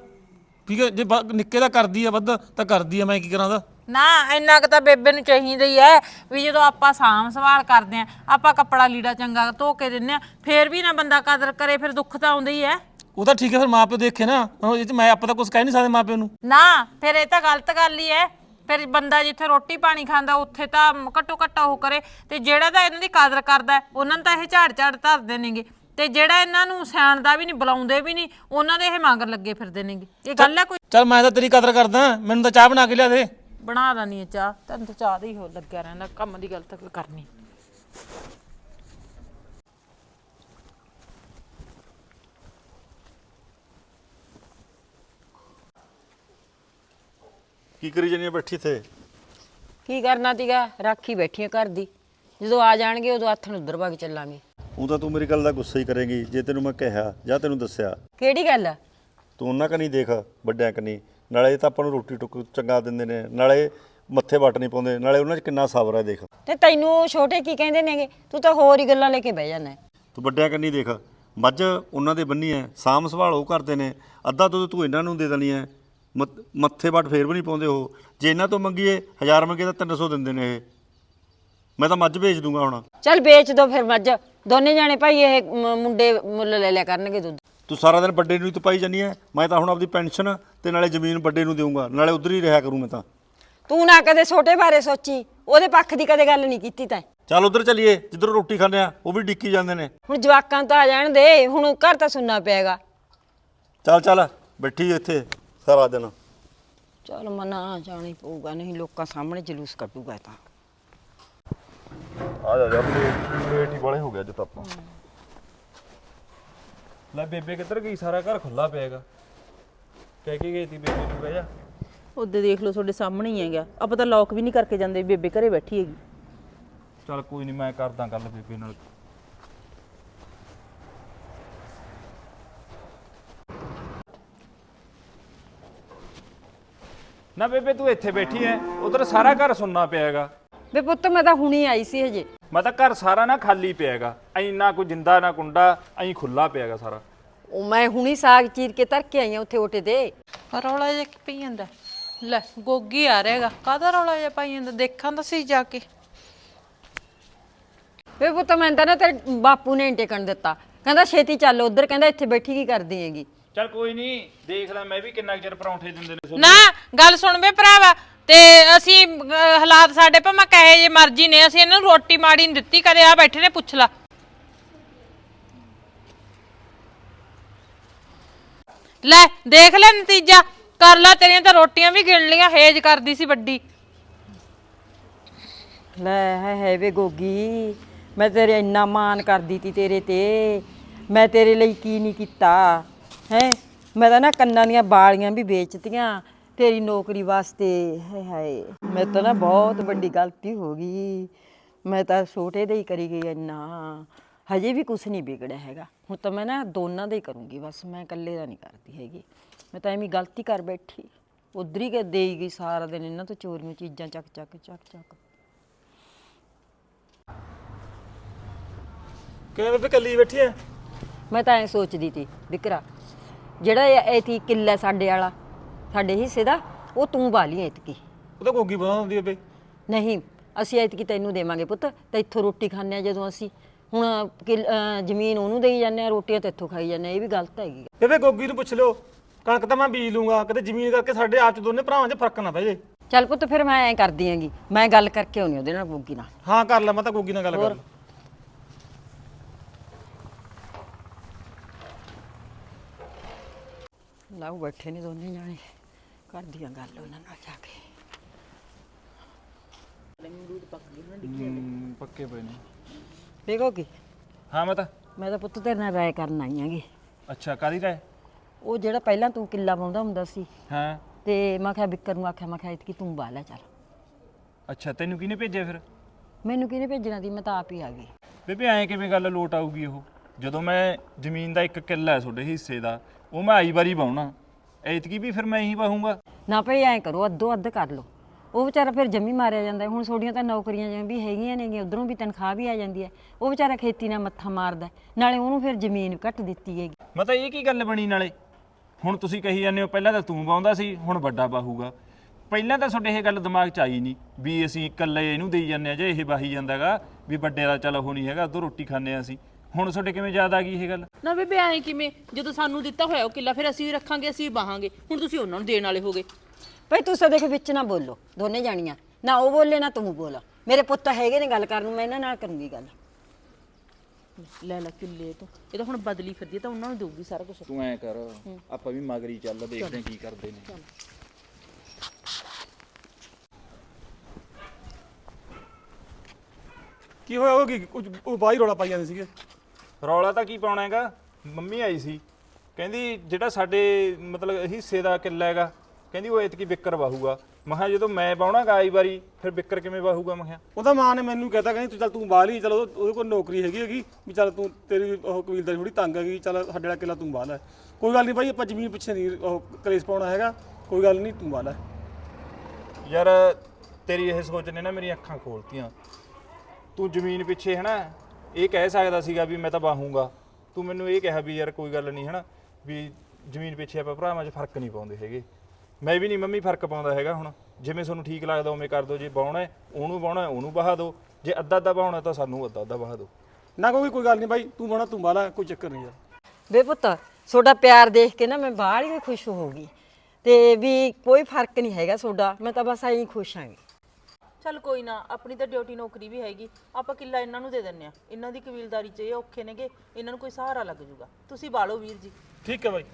ਠੀਕ ਹੈ ਜੇ ਬ- ਨਿੱਕੇ ਦਾ ਕਰਦੀ ਆ ਵੱਧ ਤਾਂ ਕਰਦੀ ਆ ਮੈਂ ਕੀ ਕਰਾਂ ਦਾ ਨਾ ਇੰਨਾ ਕੁ ਤਾਂ ਬੇਬੇ ਨੂੰ ਚਾਹੀਦਾ ਹੀ ਹੈ ਵੀ ਜਦੋਂ ਆਪਾਂ ਸਾਂਭ ਸੰਭਾਲ ਕਰਦੇ ਆ ਆਪਾਂ ਕੱਪੜਾ ਲੀੜਾ ਚੰਗਾ ਧੋ ਕੇ ਦਿੰਨੇ ਆ ਫੇਰ ਵੀ ਨਾ ਬੰਦਾ ਕਦਰ ਕਰੇ ਫਿਰ ਦੁੱਖ ਤਾਂ ਆਉਂਦਾ ਹੀ ਹੈ ਉਹ ਤਾਂ ਠੀਕ ਹੈ ਫਿਰ ਮਾਂ ਪਿਓ ਦੇਖੇ ਨਾ ਹੁਣ ਇਹ ਚ ਮੈਂ ਆਪਾਂ ਤਾਂ ਕੁਝ ਕਹਿ ਨਹੀਂ ਸਕਦੇ ਮਾਂ ਪਿਓ ਨੂੰ। ਨਾ ਫਿਰ ਇਹ ਤਾਂ ਗਲਤ ਗੱਲ ਹੀ ਹੈ ਫਿਰ ਬੰਦਾ ਜਿੱਥੇ ਰੋਟੀ ਪਾਣੀ ਖਾਂਦਾ ਉੱਥੇ ਤਾਂ ਘੱਟੋ ਘੱਟ ਉਹ ਕਰੇ। ਤੇ ਜਿਹੜਾ ਤਾਂ ਇਹਨਾਂ ਦੀ ਕਦਰ ਕਰਦਾ ਹੈ, ਉਹਨਾਂ ਨੂੰ ਤਾਂ ਇਹ ਝਾੜ ਝਾੜ ਧਰਦੇ ਨੇਗੇ ਤੇ ਜਿਹੜਾ ਇਹਨਾਂ ਨੂੰ ਸਿਆਣਦਾ ਵੀ ਨਹੀਂ ਬੁਲਾਉਂਦੇ ਵੀ ਨਹੀਂ ਉਹਨਾਂ ਦੇ ਇਹ ਮੰਗਰ ਲੱਗੇ ਫਿਰਦੇ ਨੇਗੇ। ਇਹ ਗੱਲ ਹੈ ਕੋਈ? ਚੱਲ ਮੈਂ ਤਾਂ ਤੇਰੀ ਕਦਰ ਕਰਦਾ ਮੈਨੂੰ ਤਾਂ ਚਾਹ ਬਣਾ ਕੇ ਲਿਆ ਦੇ। ਬਣਾ ਦਣੀ ਚਾਹ ਤੈਨੂੰ ਤਾਂ ਚਾਹ ਦਾ ਹੀ ਹੋ ਲੱਗਿਆ ਰਹਿੰਦਾ ਕੰਮ ਦੀ ਗੱਲ ਤਾਂ ਕੋਈ ਕਰਨੀ। ਕੀ ਕਰੀ ਜਾਨੀ ਆ ਬੈਠੀ ਇੱਥੇ? ਕੀ ਕਰਨਾ ਤੀਗਾ? ਰਾਖੀ ਬੈਠੀਆਂ ਘਰ ਦੀ। ਜਦੋਂ ਆ ਜਾਣਗੇ ਉਦੋਂ ਹੱਥ ਨੂੰ ਉਧਰ ਚੱਲਾਂਗੇ। ਉਹ ਤਾਂ ਤੂੰ ਮੇਰੀ ਗੱਲ ਦਾ ਗੁੱਸਾ ਹੀ ਕਰੇਂਗੀ ਜੇ ਤੈਨੂੰ ਮੈਂ ਕਿਹਾ ਜਾਂ ਤੈਨੂੰ ਦੱਸਿਆ। ਕਿਹੜੀ ਗੱਲ? ਤੂੰ ਉਹਨਾਂ ਕਨੀ ਦੇਖ ਵੱਡਿਆਂ ਕਨੀ। ਨਾਲੇ ਇਹ ਤਾਂ ਆਪਾਂ ਨੂੰ ਰੋਟੀ ਟੁੱਕ ਚੰਗਾ ਦਿੰਦੇ ਨੇ। ਨਾਲੇ ਮੱਥੇ ਵੱਟ ਨਹੀਂ ਪਾਉਂਦੇ। ਨਾਲੇ ਉਹਨਾਂ 'ਚ ਕਿੰਨਾ ਸਬਰ ਹੈ ਦੇਖ। ਤੇ ਤੈਨੂੰ ਛੋਟੇ ਕੀ ਕਹਿੰਦੇ ਨੇਗੇ? ਤੂੰ ਤਾਂ ਹੋਰ ਹੀ ਗੱਲਾਂ ਲੈ ਕੇ ਬਹਿ ਜਾਂਦਾ ਤੂੰ ਵੱਡਿਆਂ ਕੰਨੀ ਦੇਖ। ਮੱਝ ਉਹਨਾਂ ਦੇ ਬੰਨੀ ਐ। ਸਾਂਭ ਸੰਭਾਲ ਉਹ ਕਰਦੇ ਨੇ। ਅੱਧਾ ਦੁੱਧ ਤੂੰ ਇਹਨਾਂ ਨੂੰ ਦੇ ਦੇਣੀ ਐ। ਮੱਥ- ਮੱਥੇ ਵੱਟ ਫੇਰ ਵੀ ਨਹੀਂ ਪਾਉਂਦੇ ਉਹ। ਜੇ ਇਹਨਾਂ ਤੋਂ ਮੰਗੀਏ 1000 ਮੰਗੇ ਤਾਂ 300 ਦਿੰਦੇ ਨੇ ਇਹ। ਮੈਂ ਤਾਂ ਮੱਝ ਵੇਚ ਦੂੰਗਾ ਹੁਣ। ਚੱਲ ਵੇਚ ਦੋ ਫਿਰ ਮੱਝ। ਦੋਨੇ ਜਾਣੇ ਭਾਈ ਇਹ ਮ- ਮੁੰਡੇ ਮੁੱਲ ਲੈ ਲਿਆ ਕਰਨਗੇ ਦੁੱਧ। ਤੂੰ ਸਾਰਾ ਦਿਨ ਵੱਡੇ ਨੂੰ ਹੀ ਤਪਾਈ ਜਾਨੀ ਐ। ਮੈਂ ਤਾਂ ਹੁਣ ਆਪਦੀ ਪੈਨਸ਼ਨ ਤੇ ਨਾਲੇ ਜ਼ਮੀਨ ਵੱਡੇ ਨੂੰ ਦੇਊਂਗਾ। ਨਾਲੇ ਉਧਰ ਹੀ ਰਿਹਾ ਕਰੂੰ ਮੈਂ ਤਾਂ। ਤੂੰ ਨਾ ਕਦੇ ਛੋਟੇ ਬਾਰੇ ਸੋਚੀ। ਉਹਦੇ ਪੱਖ ਦੀ ਕਦੇ ਗੱਲ ਨਹੀਂ ਕੀਤੀ ਤੈਂ। ਚੱਲ ਉਧਰ ਚੱਲੀਏ। ਜਿੱਧਰ ਰੋਟੀ ਖਾਂਦੇ ਆ ਉਹ ਵੀ ਡਿੱਕੀ ਜਾਂਦੇ ਨੇ। ਹੁਣ ਜਵਾਕਾਂ ਤਾਂ ਆ ਜਾਣ ਦੇ। ਹੁਣ ਘਰ ਤਾਂ ਸੁਣਨਾ ਪਏਗਾ। ਚੱਲ ਚੱਲ। ਬੈਠੀ ਇੱਥੇ। ਸਾਰਾ ਦਿਨ। ਚੱਲ ਮਨਾ ਜਾਣੀ ਪਊਗਾ ਨਹੀਂ ਲੋਕਾਂ ਸਾਹਮਣੇ ਜਲੂਸ ਕੱਢੂਗਾ ਇਹ ਤਾਂ। ਆ ਜਾ ਜਾ ਲੇਟ ਹੀ ਬੜੇ ਹੋ ਗਿਆ ਅੱਜ ਤਾਂ ਆਪਾਂ। ਲੈ ਬੇਬੇ ਕਿੱਧਰ ਗਈ? ਸਾਰਾ ਘਰ ਖੁੱਲਾ ਪਿਆਗਾ ਕਹਿ ਕੇ ਗਈ ਤੀ ਬੇਬੇ ਨੂੰ ਬਹਿ ਜਾ। ਉਹਦੇ ਦੇਖ ਲਓ ਤੁਹਾਡੇ ਸਾਹਮਣੇ ਹੀ ਹੈਗਾ। ਆਪਾਂ ਤਾਂ ਲੌਕ ਵੀ ਨਹੀਂ ਕਰਕੇ ਜਾਂਦੇ ਬੇਬੇ ਘਰੇ ਬੈਠੀ ਹੈਗੀ। ਚੱਲ ਕੋਈ ਨਹੀਂ ਮੈਂ ਕਰਦਾ ਗੱਲ ਬੇਬੇ ਨਾਲ। ਨਾ ਬੇਬੇ ਤੂੰ ਇੱਥੇ ਬੈਠੀ ਐ ਉਧਰ ਸਾਰਾ ਘਰ ਸੁੰਨਾ ਪਿਆਗਾ। ਵੇ ਪੁੱਤ ਮੈਂ ਤਾਂ ਹੁਣੀ ਆਈ ਸੀ ਹਜੇ। ਮੈਂ ਤਾਂ ਘਰ ਸਾਰਾ ਨਾ ਖਾਲੀ ਪਿਆਗਾ ਐਂ ਨਾ ਕੋਈ ਜਿੰਦਾ ਨਾ ਕੁੰਡਾ ਐਂ ਖੁੱਲਾ ਪਿਆਗਾ ਸਾਰਾ। ਉਹ ਮੈਂ ਹੁਣੀ ਸਾਗ ਚੀਰ ਕੇ ਧਰ ਕੇ ਆਈ ਆ ਉੱਥੇ ਓਟੇ ਤੇ। ਰੌਲਾ ਜਿਹਾ ਕੀ ਪਈ ਜਾਂਦਾ? ਲੈ ਗੋਗੀ ਆ ਰਿਹਾਗਾ ਕਾਹਦਾ ਰੌਲਾ ਜਿਹਾ ਪਾਈ ਜਾਂਦਾ? ਦੇਖਾਂ ਤਾਂ ਸਹੀ ਜਾ ਕੇ। ਵੇ ਪੁੱਤ ਮੈਂ ਤਾਂ ਨਾ ਤੇਰੇ ਬਾਪੂ ਨੇ ਨੀ ਟਿਕਣ ਦਿੱਤਾ। ਕਹਿੰਦਾ ਛੇਤੀ ਚੱਲ ਉਧਰ ਕਹਿੰਦਾ ਇੱਥੇ ਬੈਠੀ ਕੀ ਕਰਦੀ ਹੈਗੀ? ਚੱਲ ਕੋਈ ਨਹੀਂ ਦੇਖ ਲੈ ਮੈਂ ਵੀ ਕਿੰਨਾ ਕੁ ਚਿਰ ਪਰੌਂਠੇ ਦਿੰਦੇ ਨੇ ਨਾ ਗੱਲ ਸੁਣ ਵੇ ਭਰਾਵਾ ਤੇ ਅਸੀਂ ਅਹ, ਹਾਲਾਤ ਸਾਡੇ ਭਾਵੇਂ ਕਹੇ ਜੇ ਮਰਜ਼ੀ ਨੇ ਅਸੀਂ ਇਹਨਾਂ ਨੂੰ ਰੋਟੀ ਮਾੜੀ ਨਹੀਂ ਦਿੱਤੀ ਕਦੇ ਆ ਬੈਠੇ ਨੇ ਪੁੱਛ ਲਾ। ਲੈ ਦੇਖ ਲੈ ਨਤੀਜਾ ਕਰ ਲੈ ਤੇਰੀਆਂ ਤਾਂ ਰੋਟੀਆਂ ਵੀ ਗਿਣ ਲੀਆਂ ਹੇਜ ਕਰਦੀ ਸੀ ਵੱਡੀ। ਲੈ ਹੈ ਹੈ ਵੇ ਗੋਗੀ ਮੈਂ ਤੇਰੇ ਇੰਨਾ ਮਾਨ ਕਰਦੀ ਤੀ ਤੇਰੇ ਤੇ ਮੈਂ ਤੇਰੇ ਲਈ ਕੀ ਨਹੀਂ ਕੀਤਾ। ਹੈ? ਮੈਂ ਤਾਂ ਨਾ ਕੰਨਾਂ ਦੀਆਂ ਬਾਲੀਆਂ ਵੀ ਵੇਚਤੀਆਂ ਤੇਰੀ ਨੌਕਰੀ ਵਾਸਤੇ ਹਾਏ ਹਾਏ। ਮੈਂ ਤਾਂ ਨਾ ਬਹੁਤ ਵੱਡੀ ਗਲਤੀ ਹੋ ਗਈ। ਮੈਂ ਤਾਂ ਛੋਟੇ ਦੇ ਹੀ ਕਰੀ ਗਈ ਇੰਨਾ। ਹਜੇ ਵੀ ਕੁਝ ਨਹੀਂ ਵਿਗੜਿਆ ਹੈਗਾ। ਹੁਣ ਤਾਂ ਮੈਂ ਨਾ ਦੋਨਾਂ ਦਾ ਹੀ ਕਰੂੰਗੀ ਬਸ ਮੈਂ ਇਕੱਲੇ ਦਾ ਨਹੀਂ ਕਰਦੀ ਹੈਗੀ। ਮੈਂ ਤਾਂ ਐਵੇਂ ਗਲਤੀ ਕਰ ਬੈਠੀ। ਉਧਰ ਹੀ ਕਿ ਦੇਈ ਗਈ ਸਾਰਾ ਦਿਨ ਇਹਨਾਂ ਤੋਂ ਚੋਰੀਆਂ ਚੀਜ਼ਾਂ ਚੱਕ ਚੱਕ ਚੱਕ ਚੱਕ। ਕਿਵੇਂ ਬੇਬੇ ਕੱਲੀ ਬੈਠੀ ਐ? ਮੈਂ ਤਾਂ ਐ ਸੋਚਦੀ ਤੀ ਵਿਕਰਾ ਜਿਹੜਾ ਇਹ ਐਤੀ ਕਿੱਲਾ ਸਾਡੇ ਵਾਲਾ ਸਾਡੇ ਹਿੱਸੇ ਦਾ ਉਹ ਤੂੰ ਵਾਲੀ ਐਤਕੀ। ਉਹ ਤਾਂ ਗੋਗੀ ਬਣਾ ਹੁੰਦੀ ਬੇਬੇ ਨਹੀਂ ਅਸੀਂ ਐਤਕੀ ਤੈਨੂੰ ਦੇਵਾਂਗੇ ਪੁੱਤ ਤੇ ਇੱਥੋਂ ਰੋਟੀ ਖਾਂਦੇ ਆ ਜਦੋਂ ਅਸੀਂ। ਹੁਣ ਕਿੱਲ- ਅਹ ਜ਼ਮੀਨ ਉਹਨੂੰ ਦੇਈ ਜਾਂਦੇ ਆ ਰੋਟੀਆਂ ਤੇ ਇੱਥੋਂ ਖਾਈ ਜਾਂਦੇ ਆ ਇਹ ਵੀ ਗਲਤ ਹੈਗੀ ਬੇਬੇ ਗੋਗੀ ਨੂੰ ਪੁੱਛ ਲਿਓ ਕਣਕ ਤਾਂ ਮੈਂ ਬੀਜ ਲੂੰਗਾ ਕਿਤੇ ਜ਼ਮੀਨ ਕਰਕੇ ਸਾਡੇ ਆਪ ਚ ਦੋਨੇ ਭਰਾਵਾਂ 'ਚ ਫ਼ਰਕ ਨਾ ਪੈ ਜੇ। ਚੱਲ ਪੁੱਤ ਫਿਰ ਮੈਂ ਐ ਕਰਦੀ ਆਂਗੀ ਮੈਂ ਗੱਲ ਕਰਕੇ ਆਉਣੀ ਉਹਦੇ ਨਾਲ ਗੋਗੀ ਨਾਲ। ਹਾਂ ਕਰ ਲੈ ਮੈਂ ਤਾਂ ਗੋਗੀ ਨਾਲ ਗੱਲ ਕਰ ਲਾਂ। ਲਾਓ ਬੈਠੇ ਨੇ ਦੋਨੇ ਜਾਣੇ। ਕਰਦੀਆਂ ਗੱਲ ਉਹਨਾਂ ਨਾਲ ਜਾ ਕੇ। ਹਮ, ਪੱਕੇ ਪਏ ਨੇ। ਦੇਖੋ ਕੀ ਹਾਂ ਮੈਂ ਤਾਂ ਮੈਂ ਤਾਂ ਪੁੱਤ ਤੇਰੇ ਨਾਲ ਰਾਏ ਕਰਨ ਆਈ ਆਂਗੀ। ਅੱਛਾ ਕਾਦੀ ਰਾਏ? ਉਹ ਜਿਹੜਾ ਪਹਿਲਾਂ ਤੂੰ ਕਿੱਲਾ ਪਾਉਂਦਾ ਹੁੰਦਾ ਸੀ। ਹਾਂ। ਤੇ ਮੈਂ ਕਿਹਾ ਬਿੱਕਰ ਨੂੰ ਆਖਿਆ ਮੈਂ ਕਿਹਾ ਇਤਕੀ ਤੂੰ ਬਾਹ ਲੈ ਚੱਲ। ਅੱਛਾ ਤੈਨੂੰ ਕਿਹਨੇ ਭੇਜਿਆ ਫਿਰ? ਮੈਨੂੰ ਕਿਹਨੇ ਭੇਜਣਾ ਸੀ? ਮੈਂ ਤਾਂ ਆਪ ਹੀ ਆ ਗਈ। ਬੇਬੇ ਐਂ ਕਿਵੇਂ ਗੱਲ ਲੋਟ ਆਊਗੀ ਉਹ? ਜਦੋਂ ਮੈਂ ਜ਼ਮੀਨ ਦਾ ਇੱਕ ਕਿੱਲਾ ਹੈ ਤੁਹਾਡੇ ਹਿੱਸੇ ਦਾ ਉਹ ਮੈਂ ਆਈ ਵਾਰੀ ਬਾਉਣਾ ਐਤਕੀ ਵੀ ਫਿਰ ਮੈਂ ਹੀ ਬਾਹੂੰਗਾ ਨਾ ਭਈ ਐਂ ਕਰੋ ਅੱਧੋ ਅੱਧ ਕਰ ਲਓ। ਉਹ ਵਿਚਾਰਾ ਫਿਰ ਜੰਮੀ ਮਾਰਿਆ ਜਾਂਦਾ ਹੈ। ਹੁਣ ਛੋਡੀਆਂ ਤਾਂ ਨੌਕਰੀਆਂ ਜਿਵੇਂ ਵੀ ਹੈਗੀਆਂ ਨੇਗੀਆਂ ਉਧਰੋਂ ਵੀ ਤਨਖਾਹ ਵੀ ਆ ਜਾਂਦੀ ਹੈ। ਉਹ ਵਿਚਾਰਾ ਖੇਤੀ ਨਾਲ ਮੱਥਾ ਮਾਰਦਾ ਹੈ। ਨਾਲੇ ਉਹਨੂੰ ਫਿਰ ਜ਼ਮੀਨ ਘੱਟ ਦਿੱਤੀ ਹੈਗੀ। ਮੈਂ ਤਾਂ ਇਹ ਕੀ ਗੱਲ ਬਣੀ ਨਾਲੇ? ਹੁਣ ਤੁਸੀਂ ਕਹੀ ਜਾਂਦੇ ਹੋ ਪਹਿਲਾਂ ਤਾਂ ਤੂੰ ਬਾਉਂਦਾ ਸੀ ਹੁਣ ਵੱਡਾ ਬਾਹੂਗਾ ਪਹਿਲਾਂ ਤਾਂ ਤੁਹਾਡੇ ਇਹ ਗੱਲ ਦਿਮਾਗ 'ਚ ਆਈ ਨਹੀਂ ਵੀ ਅਸੀਂ ਇਕੱਲੇ ਇਹਨੂੰ ਦੇਈ ਜਾਂਦੇ ਆ ਜੇ ਇਹ ਬਾਹੀ ਜਾਂਦਾਗਾ ਵੀ ਵੱਡੇ ਦਾ ਚੱਲ ਉਹ ਨਹੀਂ ਹੈਗਾ ਉਦੋਂ ਰੋਟੀ ਖਾਂਦੇ ਆ ਅਸੀਂ। ਹੁਣ ਤੁਹਾਡੇ ਕਿਵੇਂ ਯਾਦ ਆ ਗਈ ਇਹ ਗੱਲ? ਨਾ ਬੇਬੇ ਐਂ ਕਿਵੇਂ? ਜਦੋਂ ਸਾਨੂੰ ਦਿੱਤਾ ਹੋਇਆ ਉਹ ਕਿੱਲਾ ਫਿਰ ਅਸੀਂ ਵੀ ਰੱਖਾਂਗੇ ਅਸੀਂ ਬਾਹਾਂਗੇ। ਹੁਣ ਤੁਸੀਂ ਉਹਨਾਂ ਨੂੰ ਦੇਣ ਵਾਲੇ ਹੋਗੇ। ਭਈ ਤੁਸੀਂ ਦੇਖ ਵਿੱਚ ਨਾ ਬੋਲੋ। ਦੋਨੇ ਜਾਣੀਆਂ। ਨਾ ਉਹ ਬੋਲੇ ਨਾ ਤੂੰ ਬੋਲ। ਮੇਰੇ ਪੁੱਤ ਹੈਗੇ ਨੇ ਗੱਲ ਕਰਨ ਨੂੰ ਮੈਂ ਇਹਨਾਂ ਨਾਲ ਕਰੂੰਗੀ ਗੱਲ। ਲੈ ਲੈ ਕਿੱਲੇ ਤੋਂ। ਇਹ ਤਾਂ ਹੁਣ ਬਦਲੀ ਫਿਰਦੀ ਹੈ ਤਾਂ ਉਹਨਾਂ ਨੂੰ ਦੇਊਗੀ ਸਾਰਾ ਕੁਝ ਤੂੰ ਐ ਕਰ ਆਪਾਂ ਵੀ ਮਗਰੀ ਚੱਲ ਦੇਖਦੇ ਕੀ ਕਰਦੇ ਨੇ। ਕੀ ਹੋਇਆ? ਉਹ ਕੀ ਉਹ ਹੀ ਰੌਲਾ ਪਾਈ ਜਾਂਦੇ ਸੀਗੇ? ਰੌਲਾ ਤਾਂ ਕੀ ਪਾਉਣਾ ਹੈਗਾ? ਮੰਮੀ ਆਈ ਸੀ। ਕਹਿੰਦੀ ਜਿਹੜਾ ਸਾਡੇ ਮਤਲਬ ਹਿੱਸੇ ਦਾ ਕਿੱਲਾ ਹੈਗਾ ਕਹਿੰਦੀ ਉਹ ਐਤਕੀ ਬਿੱਕਰ ਬਾਹੂਗਾ ਮੈਂ ਕਿਹਾ ਜਦੋਂ ਮੈਂ ਬਾਉਣਾਗਾ ਆਈ ਵਾਰੀ ਫਿਰ ਬਿੱਕਰ ਕਿਵੇਂ ਬਾਹੂਗਾ ਮੈਂ ਕਿਹਾ ਉਹਦਾ ਮਾਂ ਨੇ ਮੈਨੂੰ ਕਹਿਤਾ ਕਹਿੰਦੀ ਤੂੰ ਚੱਲ ਤੂੰ ਬਾਹ ਲਈ ਚੱਲ ਉਹ- ਉਹਦੇ ਕੋਲ ਨੌਕਰੀ ਹੈਗੀ ਹੈਗੀ ਵੀ ਚੱਲ ਤੂੰ ਤੇਰੀ ਉਹ ਕਬੀਲਦਾਰੀ ਥੋੜੀ ਤੰਗ ਹੈਗੀ ਚੱਲ ਸਾਡੇ ਵਾਲਾ ਕਿੱਲਾ ਤੂੰ ਬਾਹ ਲੈ। ਕੋਈ ਗੱਲ ਨਹੀਂ ਭਾਈ ਆਪਾਂ ਜ਼ਮੀਨ ਪਿੱਛੇ ਨਹੀਂ ਉਹ ਕਲੇਸ਼ ਪਾਉਣਾ ਹੈਗਾ ਕੋਈ ਗੱਲ ਨਹੀਂ ਤੂੰ ਬਾਹ ਲੈ। ਯਾਰ ਤੇਰੀ ਇਹ ਸੋਚ ਨੇ ਨਾ ਮੇਰੀਆਂ ਅੱਖਾਂ ਖੋਲਤੀਆਂ। ਤੂੰ ਜ਼ਮੀਨ ਪਿੱਛੇ ਹਨਾ ਇਹ ਕਹਿ ਸਕਦਾ ਸੀਗਾ ਵੀ ਮੈਂ ਤਾਂ ਬਾਹੂੰਗਾ। ਤੂੰ ਮੈਨੂੰ ਇਹ ਕਿਹਾ ਵੀ ਯਾਰ ਕੋਈ ਗੱਲ ਨਹੀਂ ਹਨਾ? ਵੀ ਜ਼ਮੀਨ ਪਿੱਛੇ ਆਪਾਂ ਭਰਾਵਾਂ 'ਚ ਫ਼ਰਕ ਨਹੀਂ ਪਾਉਂਦੇ ਹੈਗੇ। ਮੈਂ ਵੀ ਨਹੀਂ ਮੰਮੀ ਫ਼ਰਕ ਪਾਉਂਦਾ ਹੈਗਾ ਹੁਣ। ਜਿਵੇਂ ਤੁਹਾਨੂੰ ਠੀਕ ਲੱਗਦਾ ਉਵੇਂ ਕਰ ਦਿਓ। ਜੇ ਬਾਉਣਾ ਹੈ, ਉਹਨੂੰ ਬਾਉਣਾ ਹੈ, ਉਹਨੂੰ ਬਹਾ ਦਿਓ। ਜੇ ਅੱਧਾ ਅੱਧਾ ਬਾਉਣਾ ਤਾਂ ਸਾਨੂੰ ਅੱਧਾ ਅੱਧਾ ਬਹਾ ਦਿਓ। ਨਾ ਕੋਈ ਕੋਈ ਗੱਲ ਨਹੀਂ ਭਾਈ ਤੂੰ ਬਾਣਾ ਤੂੰ ਬਾਹ ਲੈ ਕੋਈ ਚੱਕਰ ਨਹੀਂ ਯਾਰ ਵੇ ਪੁੱਤ ਤੁਹਾਡਾ ਪਿਆਰ ਦੇਖ ਕੇ ਨਾ ਮੈਂ ਬਾਹਲੀ ਹੀ ਖੁਸ਼ ਹੋ ਗਈ। ਤੇ ਵੀ ਕੋਈ ਫ਼ਰਕ ਨਹੀਂ ਹੈਗਾ ਤੁਹਾਡਾ ਮੈਂ ਤਾਂ ਬਸ ਐਂ ਹੀ ਖੁਸ਼ ਆਂਗੀ ਚੱਲ ਕੋਈ ਨਾ ਆਪਣੀ ਤਾਂ ਡਿਊਟੀ ਨੌਕਰੀ ਵੀ ਹੈਗੀ ਆਪਾਂ ਕਿੱਲਾ ਇਹਨਾਂ ਨੂੰ ਦੇ ਦਿੰਨੇ ਆ ਇਹਨਾਂ ਦੀ ਕਬੀਲਦਾਰੀ 'ਚ ਇਹ ਔਖੇ ਨੇਗੇ ਇਹਨਾਂ ਨੂੰ ਕੋਈ ਸਹਾਰਾ ਲੱਗ ਜੂਗਾ। ਤੁਸੀਂ ਬਾਲੋ ਵੀਰ ਜੀ। ਠੀਕ ਹੈ ਭਾਈ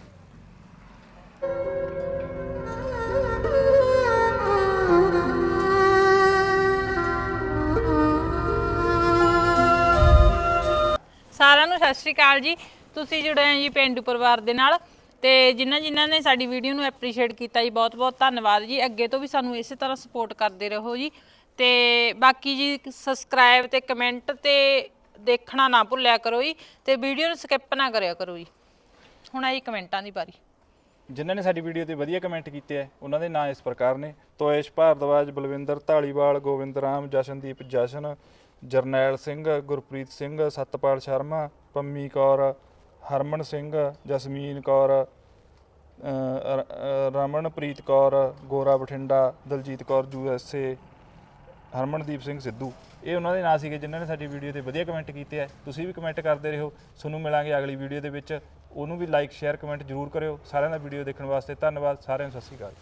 ਸਾਰਿਆਂ ਨੂੰ ਸਤਿ ਸ਼੍ਰੀ ਅਕਾਲ ਜੀ। ਤੁਸੀਂ ਜੁੜੇ ਹੋ ਜੀ ਪਿੰਡੂ ਪਰਿਵਾਰ ਦੇ ਨਾਲ। ਤੇ ਜਿਨ੍ਹਾਂ ਜਿਨ੍ਹਾਂ ਨੇ ਸਾਡੀ ਵੀਡੀਓ ਨੂੰ ਐਪਰੀਸ਼ੀਏਟ ਕੀਤਾ ਜੀ ਬਹੁਤ ਬਹੁਤ ਧੰਨਵਾਦ ਜੀ। ਅੱਗੇ ਤੋਂ ਵੀ ਸਾਨੂੰ ਇਸੇ ਤਰ੍ਹਾਂ ਸਪੋਰਟ ਕਰਦੇ ਰਹੋ ਜੀ। ਤੇ ਬਾਕੀ ਜੀ ਸਬਸਕ੍ਰਾਈਬ ਤੇ ਕਮੈਂਟ ਤੇ ਦੇਖਣਾ ਨਾ ਭੁੱਲਿਆ ਕਰੋ ਜੀ ਤੇ ਵੀਡੀਓ ਨੂੰ ਸਕਿਪ ਨਾ ਕਰਿਆ ਕਰੋ ਜੀ। ਹੁਣ ਆਈ ਕਮੈਂਟਾਂ ਦੀ ਵਾਰੀ। ਜਿਨ੍ਹਾਂ ਨੇ ਸਾਡੀ ਵੀਡੀਓ ਤੇ ਵਧੀਆ ਕਮੈਂਟ ਕੀਤੇ ਆ ਉਹਨਾਂ ਦੇ ਨਾਂ ਇਸ ਪ੍ਰਕਾਰ ਨੇ। ਤੋਏਸ਼ ਭਾਰਦਵਾਜ ਬਲਵਿੰਦਰ ਢਾਲੀਵਾਲ ਗੋਬਿੰਦ ਰਾਮ ਜਸ਼ਨਦੀਪ ਜਸ਼ਨ ਜਰਨੈਲ ਸਿੰਘ ਗੁਰਪ੍ਰੀਤ ਸਿੰਘ ਸਤਪਾਲ ਸ਼ਰਮਾ ਪੰਮੀ ਕੌਰ ਹਰਮਨ ਸਿੰਘ ਜਸਮੀਨ ਕੌਰ ਅ, ਰ- ਅ, Ramanpreet Kaur Gora Bathinda Daljit Kaur U S A Harmandeep Singh Sidhu. ਇਹ ਉਹਨਾਂ ਦੇ ਨਾਂ ਸੀਗੇ ਜਿਨ੍ਹਾਂ ਨੇ ਸਾਡੀ ਵੀਡੀਓ ਤੇ ਵਧੀਆ ਕਮੈਂਟ ਕੀਤੇ ਆ। ਤੁਸੀਂ ਵੀ ਕਮੈਂਟ ਕਰਦੇ ਰਹੋ। ਤੁਹਾਨੂੰ ਮਿਲਾਂਗੇ ਅਗਲੀ ਵੀਡੀਓ ਦੇ ਵਿੱਚ। ਉਹਨੂੰ ਵੀ ਲਾਈਕ ਸ਼ੇਅਰ ਕਮੈਂਟ ਜ਼ਰੂਰ ਕਰਿਓ। ਸਾਰਿਆਂ ਦਾ ਵੀਡੀਓ ਦੇਖਣ ਵਾਸਤੇ ਧੰਨਵਾਦ। ਸਾਰਿਆਂ ਨੂੰ ਸਤਿ ਸ਼੍ਰੀ ਅਕਾਲ।